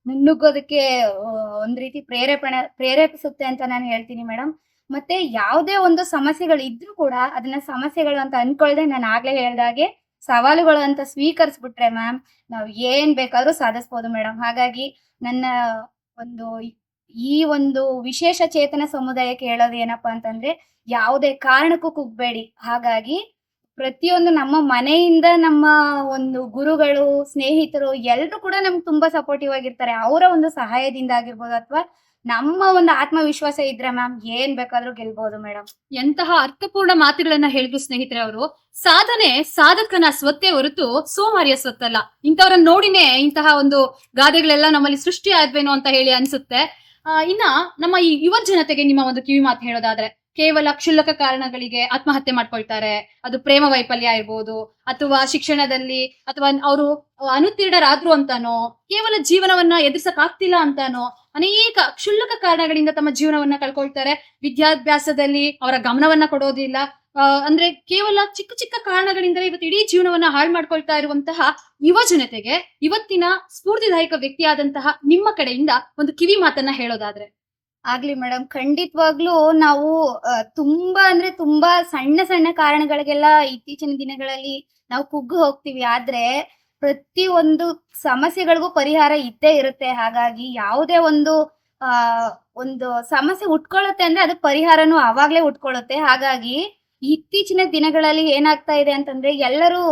Speaker 2: ಮುನ್ನುಗ್ಗೋದಕ್ಕೆ ಆ, ಒಂದ್ ರೀತಿ ಪ್ರೇರೇಪಣೆ ಪ್ರೇರೇಪಿಸುತ್ತೆ ಅಂತ ನಾನು ಹೇಳ್ತೀನಿ ಮೇಡಮ್ ಮತ್ತೆ ಯಾವುದೇ ಒಂದು ಸಮಸ್ಯೆಗಳು ಇದ್ರೂ ಕೂಡ ಅದನ್ನ ಸಮಸ್ಯೆಗಳು ಅಂತ ಅನ್ಕೊಳ್ದೆ ನಾನು ಆಗ್ಲೇ ಹೇಳ್ದಾಗೆ ಸವಾಲುಗಳು ಅಂತ ಸ್ವೀಕರಿಸ್ಬಿಟ್ರೆ ಮ್ಯಾಮ್ ನಾವು ಏನ್ ಬೇಕಾದ್ರೂ ಸಾಧಿಸ್ಬೋದು ಮೇಡಮ್ ಹಾಗಾಗಿ ನನ್ನ ಒಂದು ಈ ಒಂದು ವಿಶೇಷ ಚೇತನ ಸಮುದಾಯಕ್ಕೆ ಹೇಳೋದು ಏನಪ್ಪಾ ಅಂತಂದ್ರೆ ಯಾವುದೇ ಕಾರಣಕ್ಕೂ ಕುಗ್ಬೇಡಿ. ಹಾಗಾಗಿ ಪ್ರತಿಯೊಂದು ನಮ್ಮ ಮನೆಯಿಂದ ನಮ್ಮ ಒಂದು ಗುರುಗಳು, ಸ್ನೇಹಿತರು ಎಲ್ರು ಕೂಡ ನಮ್ಗೆ ತುಂಬಾ ಸಪೋರ್ಟಿವ್ ಆಗಿರ್ತಾರೆ. ಅವರ ಒಂದು ಸಹಾಯದಿಂದ ಆಗಿರ್ಬೋದು ಅಥವಾ ನಮ್ಮ ಒಂದು ಆತ್ಮವಿಶ್ವಾಸ ಇದ್ರೆ ಮ್ಯಾಮ್ ಏನ್ ಬೇಕಾದ್ರೂ ಗೆಲ್ಬಹುದು ಮೇಡಮ್
Speaker 1: ಎಂತಹ ಅರ್ಥಪೂರ್ಣ ಮಾತುಗಳನ್ನ ಹೇಳಿದ್ರು ಸ್ನೇಹಿತರೆ ಅವರು. ಸಾಧನೆ ಸಾಧಕನ ಸ್ವತ್ತೇ ಹೊರತು ಸೋಮಾರಿಯ ಸ್ವತ್ತಲ್ಲ. ಇಂಥವ್ರನ್ನ ನೋಡಿನೇ ಇಂತಹ ಒಂದು ಗಾದೆಗಳೆಲ್ಲ ನಮ್ಮಲ್ಲಿ ಸೃಷ್ಟಿ ಆದ್ವೇನೋ ಅಂತ ಹೇಳಿ ಅನ್ಸುತ್ತೆ. ಇನ್ನ ನಮ್ಮ ಈ ಯುವ ಜನತೆಗೆ ನಿಮ್ಮ ಒಂದು ಕಿವಿ ಮಾತು ಹೇಳೋದಾದ್ರೆ ಕೇವಲ ಕ್ಷುಲ್ಲಕ ಕಾರಣಗಳಿಗೆ ಆತ್ಮಹತ್ಯೆ ಮಾಡ್ಕೊಳ್ತಾರೆ. ಅದು ಪ್ರೇಮ ವೈಫಲ್ಯ ಇರ್ಬೋದು, ಅಥವಾ ಶಿಕ್ಷಣದಲ್ಲಿ, ಅಥವಾ ಅವರು ಅನುತ್ತೀರ್ಣರಾದ್ರು ಅಂತಾನೋ, ಕೇವಲ ಜೀವನವನ್ನ ಎದುರಿಸಕ್ ಆಗ್ತಿಲ್ಲ ಅಂತಾನೋ, ಅನೇಕ ಕ್ಷುಲ್ಲಕ ಕಾರಣಗಳಿಂದ ತಮ್ಮ ಜೀವನವನ್ನ ಕಳ್ಕೊಳ್ತಾರೆ. ವಿದ್ಯಾಭ್ಯಾಸದಲ್ಲಿ ಅವರ ಗಮನವನ್ನ ಕೊಡೋದಿಲ್ಲ. ಅಂದ್ರೆ ಕೇವಲ ಚಿಕ್ಕ ಚಿಕ್ಕ ಕಾರಣಗಳಿಂದ ಇವತ್ತು ಇಡೀ ಜೀವನವನ್ನ ಹಾಳು ಮಾಡ್ಕೊಳ್ತಾ ಇರುವಂತಹ ಯುವ ಜನತೆಗೆ ಇವತ್ತಿನ ಸ್ಫೂರ್ತಿದಾಯಕ ವ್ಯಕ್ತಿಯಾದಂತಹ ನಿಮ್ಮ ಕಡೆಯಿಂದ ಒಂದು ಕಿವಿ ಮಾತನ್ನ ಹೇಳೋದಾದ್ರೆ.
Speaker 2: ಆಗ್ಲಿ ಮೇಡಮ್, ಖಂಡಿತವಾಗ್ಲೂ ನಾವು ತುಂಬಾ ಅಂದ್ರೆ ತುಂಬಾ ಸಣ್ಣ ಸಣ್ಣ ಕಾರಣಗಳಿಗೆಲ್ಲ ಇತ್ತೀಚಿನ ದಿನಗಳಲ್ಲಿ ನಾವು ಕುಗ್ಗು ಹೋಗ್ತೀವಿ. ಆದ್ರೆ ಪ್ರತಿ ಒಂದು ಸಮಸ್ಯೆಗಳಿಗೂ ಪರಿಹಾರ ಇದ್ದೇ ಇರುತ್ತೆ. ಹಾಗಾಗಿ ಯಾವುದೇ ಒಂದು, ಆ, ಒಂದು ಸಮಸ್ಯೆ ಉಟ್ಕೊಳ್ಳುತ್ತೆ ಅಂದ್ರೆ ಅದಕ್ಕೆ ಪರಿಹಾರನೂ ಆವಾಗ್ಲೇ ಉಟ್ಕೊಳ್ಳುತ್ತೆ. ಹಾಗಾಗಿ ಇತ್ತೀಚಿನ ದಿನಗಳಲ್ಲಿ ಏನಾಗ್ತಾ ಇದೆ ಅಂತಂದ್ರೆ ಎಲ್ಲರೂ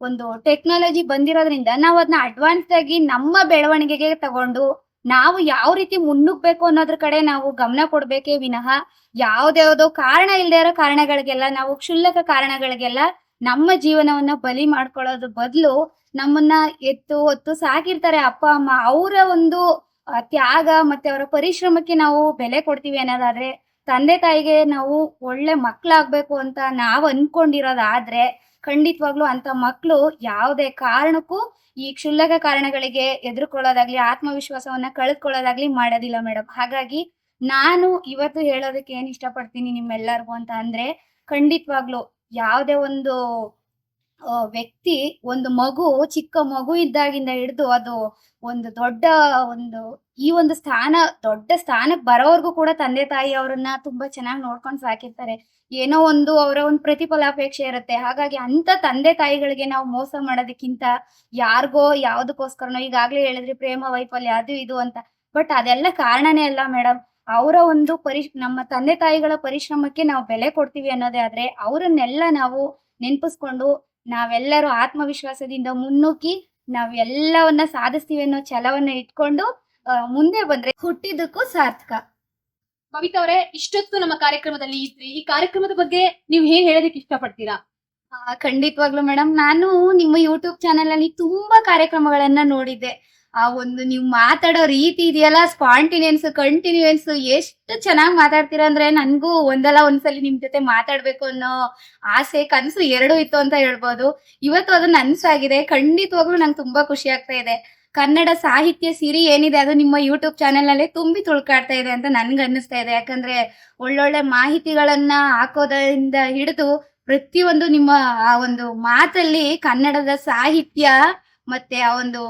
Speaker 2: ಒಂದು ಟೆಕ್ನಾಲಜಿ ಬಂದಿರೋದ್ರಿಂದ ನಾವು ಅದನ್ನ ಅಡ್ವಾನ್ಸ್ ಆಗಿ ನಮ್ಮ ಬೆಳವಣಿಗೆಗೆ ತಗೊಂಡು ನಾವು ಯಾವ ರೀತಿ ಮುನ್ನುಗ್ಬೇಕು ಅನ್ನೋದ್ರ ಕಡೆ ನಾವು ಗಮನ ಕೊಡ್ಬೇಕೇ ವಿನಃ ಯಾವ್ದ್ಯಾವ್ದೋ ಕಾರಣ ಇಲ್ದೇ ಇರೋ ಕಾರಣಗಳಿಗೆಲ್ಲ, ನಾವು ಕ್ಷುಲ್ಲಕ ಕಾರಣಗಳಿಗೆಲ್ಲ ನಮ್ಮ ಜೀವನವನ್ನ ಬಲಿ ಮಾಡ್ಕೊಳ್ಳೋದ್ರ ಬದಲು ನಮ್ಮನ್ನ ಎತ್ತು ಹೊತ್ತು ಸಾಕಿರ್ತಾರೆ ಅಪ್ಪ, ಅಮ್ಮ. ಅವರ ಒಂದು ತ್ಯಾಗ ಮತ್ತೆ ಅವರ ಪರಿಶ್ರಮಕ್ಕೆ ನಾವು ಬೆಲೆ ಕೊಡ್ತೀವಿ ಅನ್ನೋದಾದ್ರೆ, ತಂದೆ ತಾಯಿಗೆ ನಾವು ಒಳ್ಳೆ ಮಕ್ಳಾಗ್ಬೇಕು ಅಂತ ನಾವ್ ಅನ್ಕೊಂಡಿರೋದಾದ್ರೆ, ಖಂಡಿತವಾಗ್ಲೂ ಅಂತ ಮಕ್ಳು ಯಾವುದೇ ಕಾರಣಕ್ಕೂ ಈ ಕ್ಷುಲ್ಲಕ ಕಾರಣಗಳಿಗೆ ಎದುರುಕೊಳ್ಳೋದಾಗ್ಲಿ, ಆತ್ಮವಿಶ್ವಾಸವನ್ನ ಕಳೆದುಕೊಳ್ಳೋದಾಗ್ಲಿ ಮಾಡೋದಿಲ್ಲ ಮೇಡಮ್ ಹಾಗಾಗಿ ನಾನು ಇವತ್ತು ಹೇಳೋದಕ್ಕೆ ಏನ್ ಇಷ್ಟಪಡ್ತೀನಿ ನಿಮ್ಮೆಲ್ಲರಿಗೂ ಅಂತ ಅಂದ್ರೆ, ಖಂಡಿತವಾಗ್ಲು ಯಾವುದೇ ಒಂದು ವ್ಯಕ್ತಿ, ಒಂದು ಮಗು, ಚಿಕ್ಕ ಮಗು ಇದ್ದಾಗಿಂದ ಹಿಡಿದು ಅದು ಒಂದು ದೊಡ್ಡ ಒಂದು, ಈ ಒಂದು ಸ್ಥಾನ, ದೊಡ್ಡ ಸ್ಥಾನಕ್ಕೆ ಬರೋವರೆಗೂ ಕೂಡ ತಂದೆ ತಾಯಿ ಅವರನ್ನ ತುಂಬಾ ಚೆನ್ನಾಗಿ ನೋಡ್ಕೊಂಡು ಸಾಕಿರ್ತಾರೆ. ಏನೋ ಒಂದು ಅವರ ಒಂದು ಪ್ರತಿಫಲಾಪೇಕ್ಷೆ ಇರುತ್ತೆ. ಹಾಗಾಗಿ ಅಂತ ತಂದೆ ತಾಯಿಗಳಿಗೆ ನಾವು ಮೋಸ ಮಾಡೋದಕ್ಕಿಂತ ಯಾರಿಗೋ ಯಾವ್ದಕ್ಕೋಸ್ಕರನೋ, ಈಗಾಗ್ಲೇ ಹೇಳಿದ್ರಿ ಪ್ರೇಮ ವೈಫಲ್ಯ ಅದು ಇದು ಅಂತ. ಬಟ್ ಅದೆಲ್ಲ ಕಾರಣನೇ ಅಲ್ಲ ಮೇಡಮ್. ಅವರ ಒಂದು ಪರಿ ನಮ್ಮ ತಂದೆ ತಾಯಿಗಳ ಪರಿಶ್ರಮಕ್ಕೆ ನಾವು ಬೆಲೆ ಕೊಡ್ತೀವಿ ಅನ್ನೋದೇ ಆದ್ರೆ ಅವರನ್ನೆಲ್ಲ ನಾವು ನೆನ್ಪಿಸ್ಕೊಂಡು ನಾವೆಲ್ಲರೂ ಆತ್ಮವಿಶ್ವಾಸದಿಂದ ಮುನ್ನುಗ್ಗಿ ನಾವೆಲ್ಲವನ್ನ ಸಾಧಿಸ್ತೀವಿ ಅನ್ನೋ ಛಲವನ್ನ ಇಟ್ಕೊಂಡು ಮುಂದೆ ಬಂದ್ರೆ ಹುಟ್ಟಿದ್ದಕ್ಕೂ ಸಾರ್ಥಕ.
Speaker 1: ಬಬಿತಾ ಅವರೇ, ಇಷ್ಟೊತ್ತು ನಮ್ಮ ಕಾರ್ಯಕ್ರಮದಲ್ಲಿ ಇದ್ರಿ. ಈ ಕಾರ್ಯಕ್ರಮದ ಬಗ್ಗೆ ನೀವು ಏನ್ ಹೇಳೋದಕ್ಕೆ ಇಷ್ಟಪಡ್ತೀರಾ?
Speaker 2: ಖಂಡಿತವಾಗ್ಲೂ ಮೇಡಮ್ ನಾನು ನಿಮ್ಮ ಯೂಟ್ಯೂಬ್ ಚಾನೆಲ್ ಅಲ್ಲಿ ತುಂಬಾ ಕಾರ್ಯಕ್ರಮಗಳನ್ನ ನೋಡಿದ್ದೆ. ಆ, ಒಂದು ನೀವು ಮಾತಾಡೋ ರೀತಿ ಇದೆಯಲ್ಲ, ಸ್ಪಾಂಟಿನ್ಯೂನ್ಸ್, ಕಂಟಿನ್ಯೂಯನ್ಸ್, ಎಷ್ಟು ಚೆನ್ನಾಗಿ ಮಾತಾಡ್ತೀರಾ ಅಂದ್ರೆ ನನ್ಗೂ ಒಂದಲ್ಲ ಒಂದ್ಸಲಿ ನಿಮ್ ಜೊತೆ ಮಾತಾಡ್ಬೇಕು ಅನ್ನೋ ಆಸೆ, ಕನಸು ಎರಡು ಇತ್ತು ಅಂತ ಹೇಳ್ಬೋದು. ಇವತ್ತು ಅದು ನನ್ಸಾಗಿದೆ. ಖಂಡಿತವಾಗ್ಲೂ ನಂಗೆ ತುಂಬಾ ಖುಷಿ ಆಗ್ತಾ ಇದೆ. ಕನ್ನಡ ಸಾಹಿತ್ಯ ಸಿರಿ ಏನಿದೆ ಅದು ನಿಮ್ಮ ಯೂಟ್ಯೂಬ್ ಚಾನೆಲ್ನಲ್ಲಿ ತುಂಬಿ ತುಳ್ಕಾಡ್ತಾ ಇದೆ ಅಂತ ನನ್ಗೆ ಅನ್ನಿಸ್ತಾ ಇದೆ. ಯಾಕಂದ್ರೆ ಒಳ್ಳೊಳ್ಳೆ ಮಾಹಿತಿಗಳನ್ನ ಹಾಕೋದ್ರಿಂದ ಹಿಡಿದು ಪ್ರತಿಯೊಂದು ನಿಮ್ಮ ಆ ಒಂದು ಮಾತಲ್ಲಿ ಕನ್ನಡದ ಸಾಹಿತ್ಯ ಮತ್ತೆ ಆ ಒಂದು,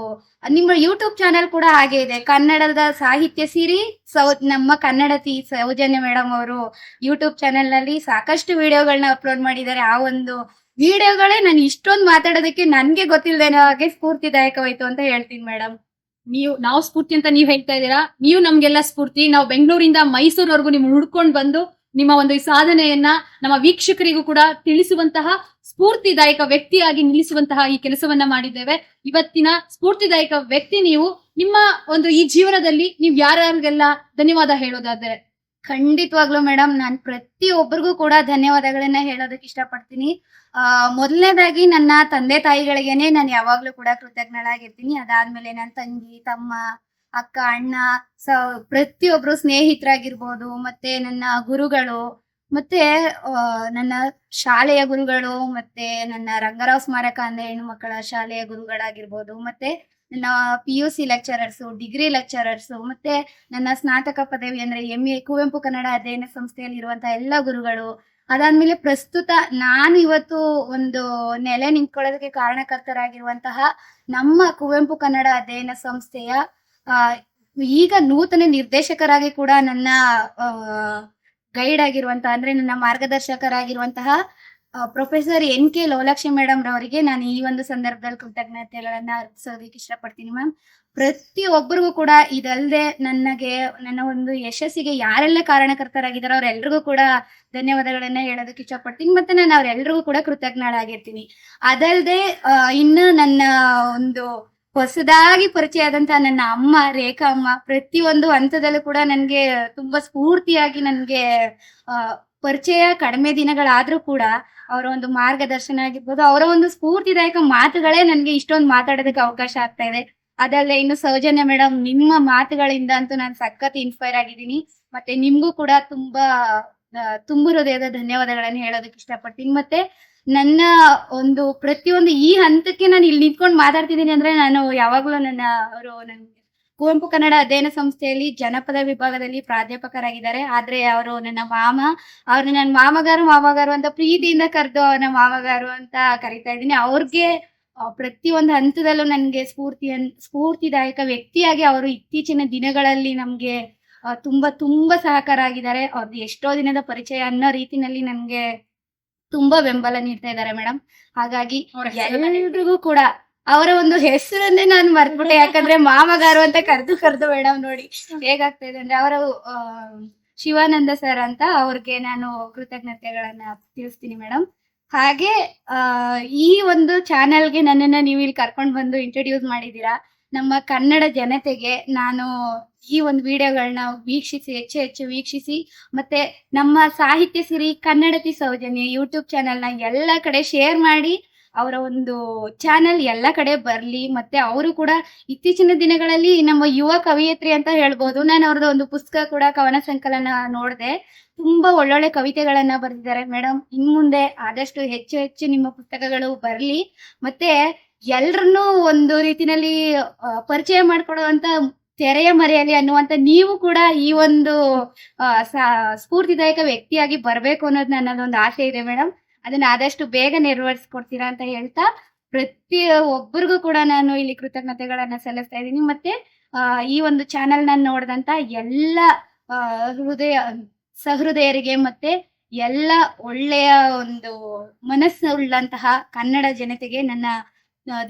Speaker 2: ನಿಮ್ಮ ಯೂಟ್ಯೂಬ್ ಚಾನೆಲ್ ಕೂಡ ಹಾಗೆ ಇದೆ. ಕನ್ನಡದ ಸಾಹಿತ್ಯ ಸಿರಿ, ಸೌ, ನಮ್ಮ ಕನ್ನಡತಿ ಸೌಜನ್ಯ ಮೇಡಮ್ ಅವರು ಯೂಟ್ಯೂಬ್ ಚಾನೆಲ್ನಲ್ಲಿ ಸಾಕಷ್ಟು ವಿಡಿಯೋಗಳನ್ನ ಅಪ್ಲೋಡ್ ಮಾಡಿದ್ದಾರೆ. ಆ ಒಂದು ವಿಡಿಯೋಗಳೇ ನಾನು ಇಷ್ಟೊಂದು ಮಾತಾಡೋದಕ್ಕೆ ನನ್ಗೆ ಗೊತ್ತಿಲ್ಲದೇನೋ ಹಾಗೆ ಸ್ಫೂರ್ತಿದಾಯಕವಾಯ್ತು ಅಂತ ಹೇಳ್ತೀನಿ ಮೇಡಮ್.
Speaker 1: ನೀವು ನಾವು ಸ್ಫೂರ್ತಿ ಅಂತ ನೀವ್ ಹೇಳ್ತಾ ಇದ್ದೀರಾ? ನೀವು ನಮ್ಗೆಲ್ಲ ಸ್ಫೂರ್ತಿ. ನಾವು ಬೆಂಗಳೂರಿಂದ ಮೈಸೂರವರೆಗೂ ನಿಮ್ ಹುಡ್ಕೊಂಡು ಬಂದು ನಿಮ್ಮ ಒಂದು ಈ ಸಾಧನೆಯನ್ನ ನಮ್ಮ ವೀಕ್ಷಕರಿಗೂ ಕೂಡ ತಿಳಿಸುವಂತಹ ಸ್ಫೂರ್ತಿದಾಯಕ ವ್ಯಕ್ತಿಯಾಗಿ ನಿಲ್ಲಿಸುವಂತಹ ಈ ಕೆಲಸವನ್ನ ಮಾಡಿದ್ದೇವೆ. ಇವತ್ತಿನ ಸ್ಫೂರ್ತಿದಾಯಕ ವ್ಯಕ್ತಿ ನೀವು. ನಿಮ್ಮ ಒಂದು ಈ ಜೀವನದಲ್ಲಿ ನೀವು ಯಾರ್ಯಾರಿಗೆಲ್ಲ ಧನ್ಯವಾದ ಹೇಳೋದಾದ್ರೆ?
Speaker 2: ಖಂಡಿತವಾಗ್ಲೂ ಮೇಡಮ್ ನಾನು ಪ್ರತಿಯೊಬ್ಬರಿಗೂ ಕೂಡ ಧನ್ಯವಾದಗಳನ್ನ ಹೇಳೋದಕ್ಕೆ ಇಷ್ಟಪಡ್ತೀನಿ. ಆ, ಮೊದಲನೇದಾಗಿ ನನ್ನ ತಂದೆ ತಾಯಿಗಳಿಗೇನೆ ನಾನು ಯಾವಾಗ್ಲೂ ಕೂಡ ಕೃತಜ್ಞಳಾಗಿರ್ತೀನಿ. ಅದಾದ್ಮೇಲೆ ನನ್ನ ತಂಗಿ, ತಮ್ಮ, ಅಕ್ಕ, ಅಣ್ಣ, ಸ, ಪ್ರತಿಯೊಬ್ರು ಸ್ನೇಹಿತರಾಗಿರ್ಬೋದು, ಮತ್ತೆ ನನ್ನ ಗುರುಗಳು, ಮತ್ತೆ ನನ್ನ ಶಾಲೆಯ ಗುರುಗಳು, ಮತ್ತೆ ನನ್ನ ರಂಗರಾವ್ ಸ್ಮಾರಕ ಅಂದ್ರೆ ಹೆಣ್ಣು ಮಕ್ಕಳ ಶಾಲೆಯ ಗುರುಗಳಾಗಿರ್ಬೋದು, ಮತ್ತೆ ನನ್ನ P U C lecturers degree lecturers ಮತ್ತೆ ನನ್ನ ಸ್ನಾತಕ ಪದವಿ ಅಂದ್ರೆ ಎಂ ಎ ಕುವೆಂಪು ಕನ್ನಡ ಅಧ್ಯಯನ ಸಂಸ್ಥೆಯಲ್ಲಿ ಇರುವಂತಹ ಎಲ್ಲ ಗುರುಗಳು ಅದಾದ್ಮೇಲೆ ಪ್ರಸ್ತುತ ನಾನು ಇವತ್ತು ಒಂದು ನೆಲೆ ನಿಂತ್ಕೊಳ್ಳೋದಕ್ಕೆ ಕಾರಣಕರ್ತರಾಗಿರುವಂತಹ ನಮ್ಮ ಕುವೆಂಪು ಕನ್ನಡ ಅಧ್ಯಯನ ಸಂಸ್ಥೆಯ ಈಗ ನೂತನ ನಿರ್ದೇಶಕರಾಗಿ ಕೂಡ ನನ್ನ ಗೈಡ್ ಆಗಿರುವಂತಹ, ಅಂದ್ರೆ ನನ್ನ ಮಾರ್ಗದರ್ಶಕರಾಗಿರುವಂತಹ professor N K Lolakshi madam ರವರಿಗೆ ನಾನು ಈ ಒಂದು ಸಂದರ್ಭದಲ್ಲಿ ಕೃತಜ್ಞತೆಗಳನ್ನ ಅರ್ಪಿಸೋದಕ್ಕೆ ಇಷ್ಟಪಡ್ತೀನಿ ಮ್ಯಾಮ್. ಪ್ರತಿಯೊಬ್ಬರಿಗೂ ಕೂಡ ಇದಲ್ಲದೆ ನನಗೆ ನನ್ನ ಒಂದು ಯಶಸ್ಸಿಗೆ ಯಾರೆಲ್ಲ ಕಾರಣಕರ್ತರಾಗಿದ್ದಾರೋ ಅವರೆಲ್ರಿಗೂ ಕೂಡ ಧನ್ಯವಾದಗಳನ್ನ ಹೇಳೋದಕ್ಕೆ ಇಷ್ಟಪಡ್ತೀನಿ. ಮತ್ತೆ ನಾನು ಅವ್ರೆಲ್ರಿಗೂ ಕೂಡ ಕೃತಜ್ಞಳಾಗಿರ್ತೀನಿ. ಅದಲ್ಲದೆ ಇನ್ನು ನನ್ನ ಒಂದು ಹೊಸದಾಗಿ ಪರಿಚಯ ಆದಂತಹ ನನ್ನ ಅಮ್ಮ, ರೇಖಾ ಅಮ್ಮ, ಪ್ರತಿಯೊಂದು ಹಂತದಲ್ಲೂ ಕೂಡ ನನ್ಗೆ ತುಂಬಾ ಸ್ಫೂರ್ತಿಯಾಗಿ ನನ್ಗೆ ಪರಿಚಯ ಕಡಿಮೆ ದಿನಗಳಾದ್ರೂ ಕೂಡ ಅವರ ಒಂದು ಮಾರ್ಗದರ್ಶನ ಆಗಿರ್ಬೋದು, ಅವರ ಒಂದು ಸ್ಫೂರ್ತಿದಾಯಕ ಮಾತುಗಳೇ ನನ್ಗೆ ಇಷ್ಟೊಂದು ಮಾತಾಡೋದಕ್ಕೆ ಅವಕಾಶ ಆಗ್ತಾ ಇದೆ. ಅದಲ್ಲದೆ ಇನ್ನು ಸೌಜನ್ಯ ಮೇಡಮ್, ನಿಮ್ಮ ಮಾತುಗಳಿಂದ ಅಂತೂ ನಾನು ಸಖತ್ ಇನ್ಸ್ಪೈರ್ ಆಗಿದ್ದೀನಿ. ಮತ್ತೆ ನಿಮ್ಗೂ ಕೂಡ ತುಂಬಾ ತುಂಬ ಹೃದಯದ ಧನ್ಯವಾದಗಳನ್ನು ಹೇಳೋದಕ್ಕೆ ಇಷ್ಟಪಡ್ತೀನಿ. ಮತ್ತೆ ನನ್ನ ಒಂದು, ಪ್ರತಿಯೊಂದು ಈ ಹಂತಕ್ಕೆ ನಾನು ಇಲ್ಲಿ ನಿಂತ್ಕೊಂಡು ಮಾತಾಡ್ತಿದ್ದೀನಿ ಅಂದ್ರೆ ನಾನು ಯಾವಾಗ್ಲೂ ನನ್ನ, ಅವರು ನನ್ ಕುವೆಂಪು ಕನ್ನಡ ಅಧ್ಯಯನ ಸಂಸ್ಥೆಯಲ್ಲಿ ಜನಪದ ವಿಭಾಗದಲ್ಲಿ ಪ್ರಾಧ್ಯಾಪಕರಾಗಿದ್ದಾರೆ. ಆದ್ರೆ ಅವರು ನನ್ನ ಮಾಮ ಅವ್ರನ್ನ ನನ್ನ ಮಾಮಗಾರು ಮಾಮಗಾರು ಅಂತ ಪ್ರೀತಿಯಿಂದ ಕರೆದು ಅವ್ರನ್ನ ಮಾಮಗಾರು ಅಂತ ಕರಿತಾ ಇದ್ದೀನಿ. ಅವ್ರಿಗೆ ಪ್ರತಿಯೊಂದು ಹಂತದಲ್ಲೂ ನನಗೆ ಸ್ಫೂರ್ತಿ ಸ್ಫೂರ್ತಿದಾಯಕ ವ್ಯಕ್ತಿಯಾಗಿ ಅವರು ಇತ್ತೀಚಿನ ದಿನಗಳಲ್ಲಿ ನಮ್ಗೆ ತುಂಬಾ ತುಂಬಾ ಸಹಕಾರ ಆಗಿದ್ದಾರೆ ಅವ್ರದ್ದು ಎಷ್ಟೋ ದಿನದ ಪರಿಚಯ ಅನ್ನೋ ರೀತಿನಲ್ಲಿ ನನಗೆ ತುಂಬಾ ಬೆಂಬಲ ನೀಡ್ತಾ ಇದ್ದಾರೆ ಮೇಡಮ್ ಹಾಗಾಗಿ
Speaker 1: ಎಲ್ಲರಿಗೂ
Speaker 2: ಎಲ್ರಿಗೂ ಕೂಡ ಅವರ ಒಂದು ಹೆಸರನ್ನೇ ನಾನು ಮರ್ತ್ಬಿಟ್ಟೆ. ಯಾಕಂದ್ರೆ ಮಾಮಗಾರು ಅಂತ ಕರೆದು ಕರೆದು ಮೇಡಮ್ ನೋಡಿ ಹೇಗಾಗ್ತಾ ಇದೆ ಅಂದ್ರೆ ಅವರು ಶಿವಾನಂದ ಸರ್ ಅಂತ ಅವ್ರಿಗೆ ನಾನು ಕೃತಜ್ಞತೆಗಳನ್ನ ತಿಳಿಸ್ತೀನಿ ಮೇಡಮ್ ಹಾಗೆ ಈ ಒಂದು ಚಾನೆಲ್ಗೆ ನನ್ನನ್ನು ನೀವು ಇಲ್ಲಿ ಕರ್ಕೊಂಡು ಬಂದು ಇಂಟ್ರೊಡ್ಯೂಸ್ ಮಾಡಿದ್ದೀರಾ? ನಮ್ಮ ಕನ್ನಡ ಜನತೆಗೆ ನಾನು ಈ ಒಂದು ವಿಡಿಯೋಗಳನ್ನ ವೀಕ್ಷಿಸಿ, ಹೆಚ್ಚು ಹೆಚ್ಚು ವೀಕ್ಷಿಸಿ, ಮತ್ತೆ ನಮ್ಮ ಸಾಹಿತ್ಯ ಸಿರಿ ಕನ್ನಡತಿ ಸೌಜನ್ಯ ಯೂಟ್ಯೂಬ್ ಚಾನೆಲ್ನ ಎಲ್ಲ ಕಡೆ ಶೇರ್ ಮಾಡಿ ಅವರ ಒಂದು ಚಾನೆಲ್ ಎಲ್ಲ ಕಡೆ ಬರಲಿ, ಮತ್ತೆ ಅವರು ಕೂಡ ಇತ್ತೀಚಿನ ದಿನಗಳಲ್ಲಿ ನಮ್ಮ ಯುವ ಕವಿಯತ್ರಿ ಅಂತ ಹೇಳ್ಬೋದು. ನಾನು ಅವ್ರದ್ದು ಒಂದು ಪುಸ್ತಕ ಕೂಡ ಕವನ ಸಂಕಲನ ನೋಡಿದೆ. ತುಂಬಾ ಒಳ್ಳೊಳ್ಳೆ ಕವಿತೆಗಳನ್ನ ಬರೆದಿದ್ದಾರೆ. ಮೇಡಮ್ ಇನ್ ಮುಂದೆ ಆದಷ್ಟು ಹೆಚ್ಚು ಹೆಚ್ಚು ನಿಮ್ಮ ಪುಸ್ತಕಗಳು ಬರಲಿ. ಮತ್ತೆ ಎಲ್ರನ್ನೂ ಒಂದು ರೀತಿನಲ್ಲಿ ಪರಿಚಯ ಮಾಡ್ಕೊಡುವಂತ ತೆರೆಯ ಮರೆಯಲ್ಲಿ ಅನ್ನುವಂತ ನೀವು ಕೂಡ ಈ ಒಂದು ಸ್ಫೂರ್ತಿದಾಯಕ ವ್ಯಕ್ತಿಯಾಗಿ ಬರಬೇಕು ಅನ್ನೋದು ನನ್ನದೊಂದು ಆಸೆ ಇದೆ ಮೇಡಮ್ ಅದನ್ನ ಆದಷ್ಟು ಬೇಗ ನೆರವೇರಿಸ್ಕೊಡ್ತೀರಾ ಅಂತ ಹೇಳ್ತಾ ಪ್ರತಿ ಒಬ್ಬರಿಗೂ ಕೂಡ ನಾನು ಇಲ್ಲಿ ಕೃತಜ್ಞತೆಗಳನ್ನ ಸಲ್ಲಿಸ್ತಾ ಇದ್ದೀನಿ. ಮತ್ತೆ ಈ ಒಂದು ಚಾನೆಲ್ ನಾನು ನೋಡಿದಂತ ಎಲ್ಲ ಹೃದಯ, ಸಹೃದಯರಿಗೆ ಮತ್ತೆ ಎಲ್ಲ ಒಳ್ಳೆಯ ಒಂದು ಮನಸ್ಸುಳ್ಳಂತಹ ಕನ್ನಡ ಜನತೆಗೆ ನನ್ನ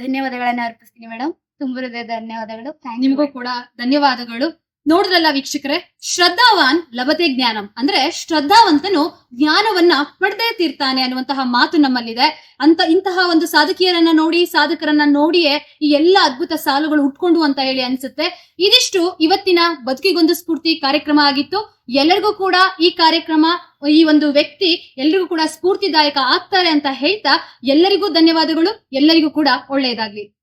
Speaker 2: ಧನ್ಯವಾದಗಳನ್ನ ಅರ್ಪಿಸ್ತೀನಿ ಮೇಡಮ್ ತುಂಬ ಹೃದಯ ಧನ್ಯವಾದಗಳು.
Speaker 1: ನಿಮಗೂ ಕೂಡ ಧನ್ಯವಾದಗಳು. ನೋಡಿದ್ರಲ್ಲ ವೀಕ್ಷಕರೇ? ಶ್ರದ್ಧಾವಾನ್ ಲಭತೆ ಜ್ಞಾನಂ. ಅಂದ್ರೆ ಶ್ರದ್ಧಾವಂತನು ಜ್ಞಾನವನ್ನ ಪಡೆದೇ ತೀರ್ತಾನೆ ಅನ್ನುವಂತಹ ಮಾತು ನಮ್ಮಲ್ಲಿದೆ. ಅಂತ ಇಂತಹ ಒಂದು ಸಾಧಕಿಯರನ್ನ ನೋಡಿ, ಸಾಧಕರನ್ನ ನೋಡಿಯೇ ಈ ಎಲ್ಲ ಅದ್ಭುತ ಸಾಲುಗಳು ಉಟ್ಕೊಂಡು ಅಂತ ಹೇಳಿ ಅನ್ಸುತ್ತೆ. ಇದಿಷ್ಟು ಇವತ್ತಿನ ಬದುಕಿಗೊಂದು ಸ್ಫೂರ್ತಿ ಕಾರ್ಯಕ್ರಮ ಆಗಿತ್ತು. ಎಲ್ಲರಿಗೂ ಕೂಡ ಈ ಕಾರ್ಯಕ್ರಮ, ಈ ಒಂದು ವ್ಯಕ್ತಿ ಎಲ್ರಿಗೂ ಕೂಡ ಸ್ಫೂರ್ತಿದಾಯಕ ಆಗ್ತಾರೆ ಅಂತ ಹೇಳ್ತಾ ಎಲ್ಲರಿಗೂ ಧನ್ಯವಾದಗಳು. ಎಲ್ಲರಿಗೂ ಕೂಡ ಒಳ್ಳೆಯದಾಗ್ಲಿ.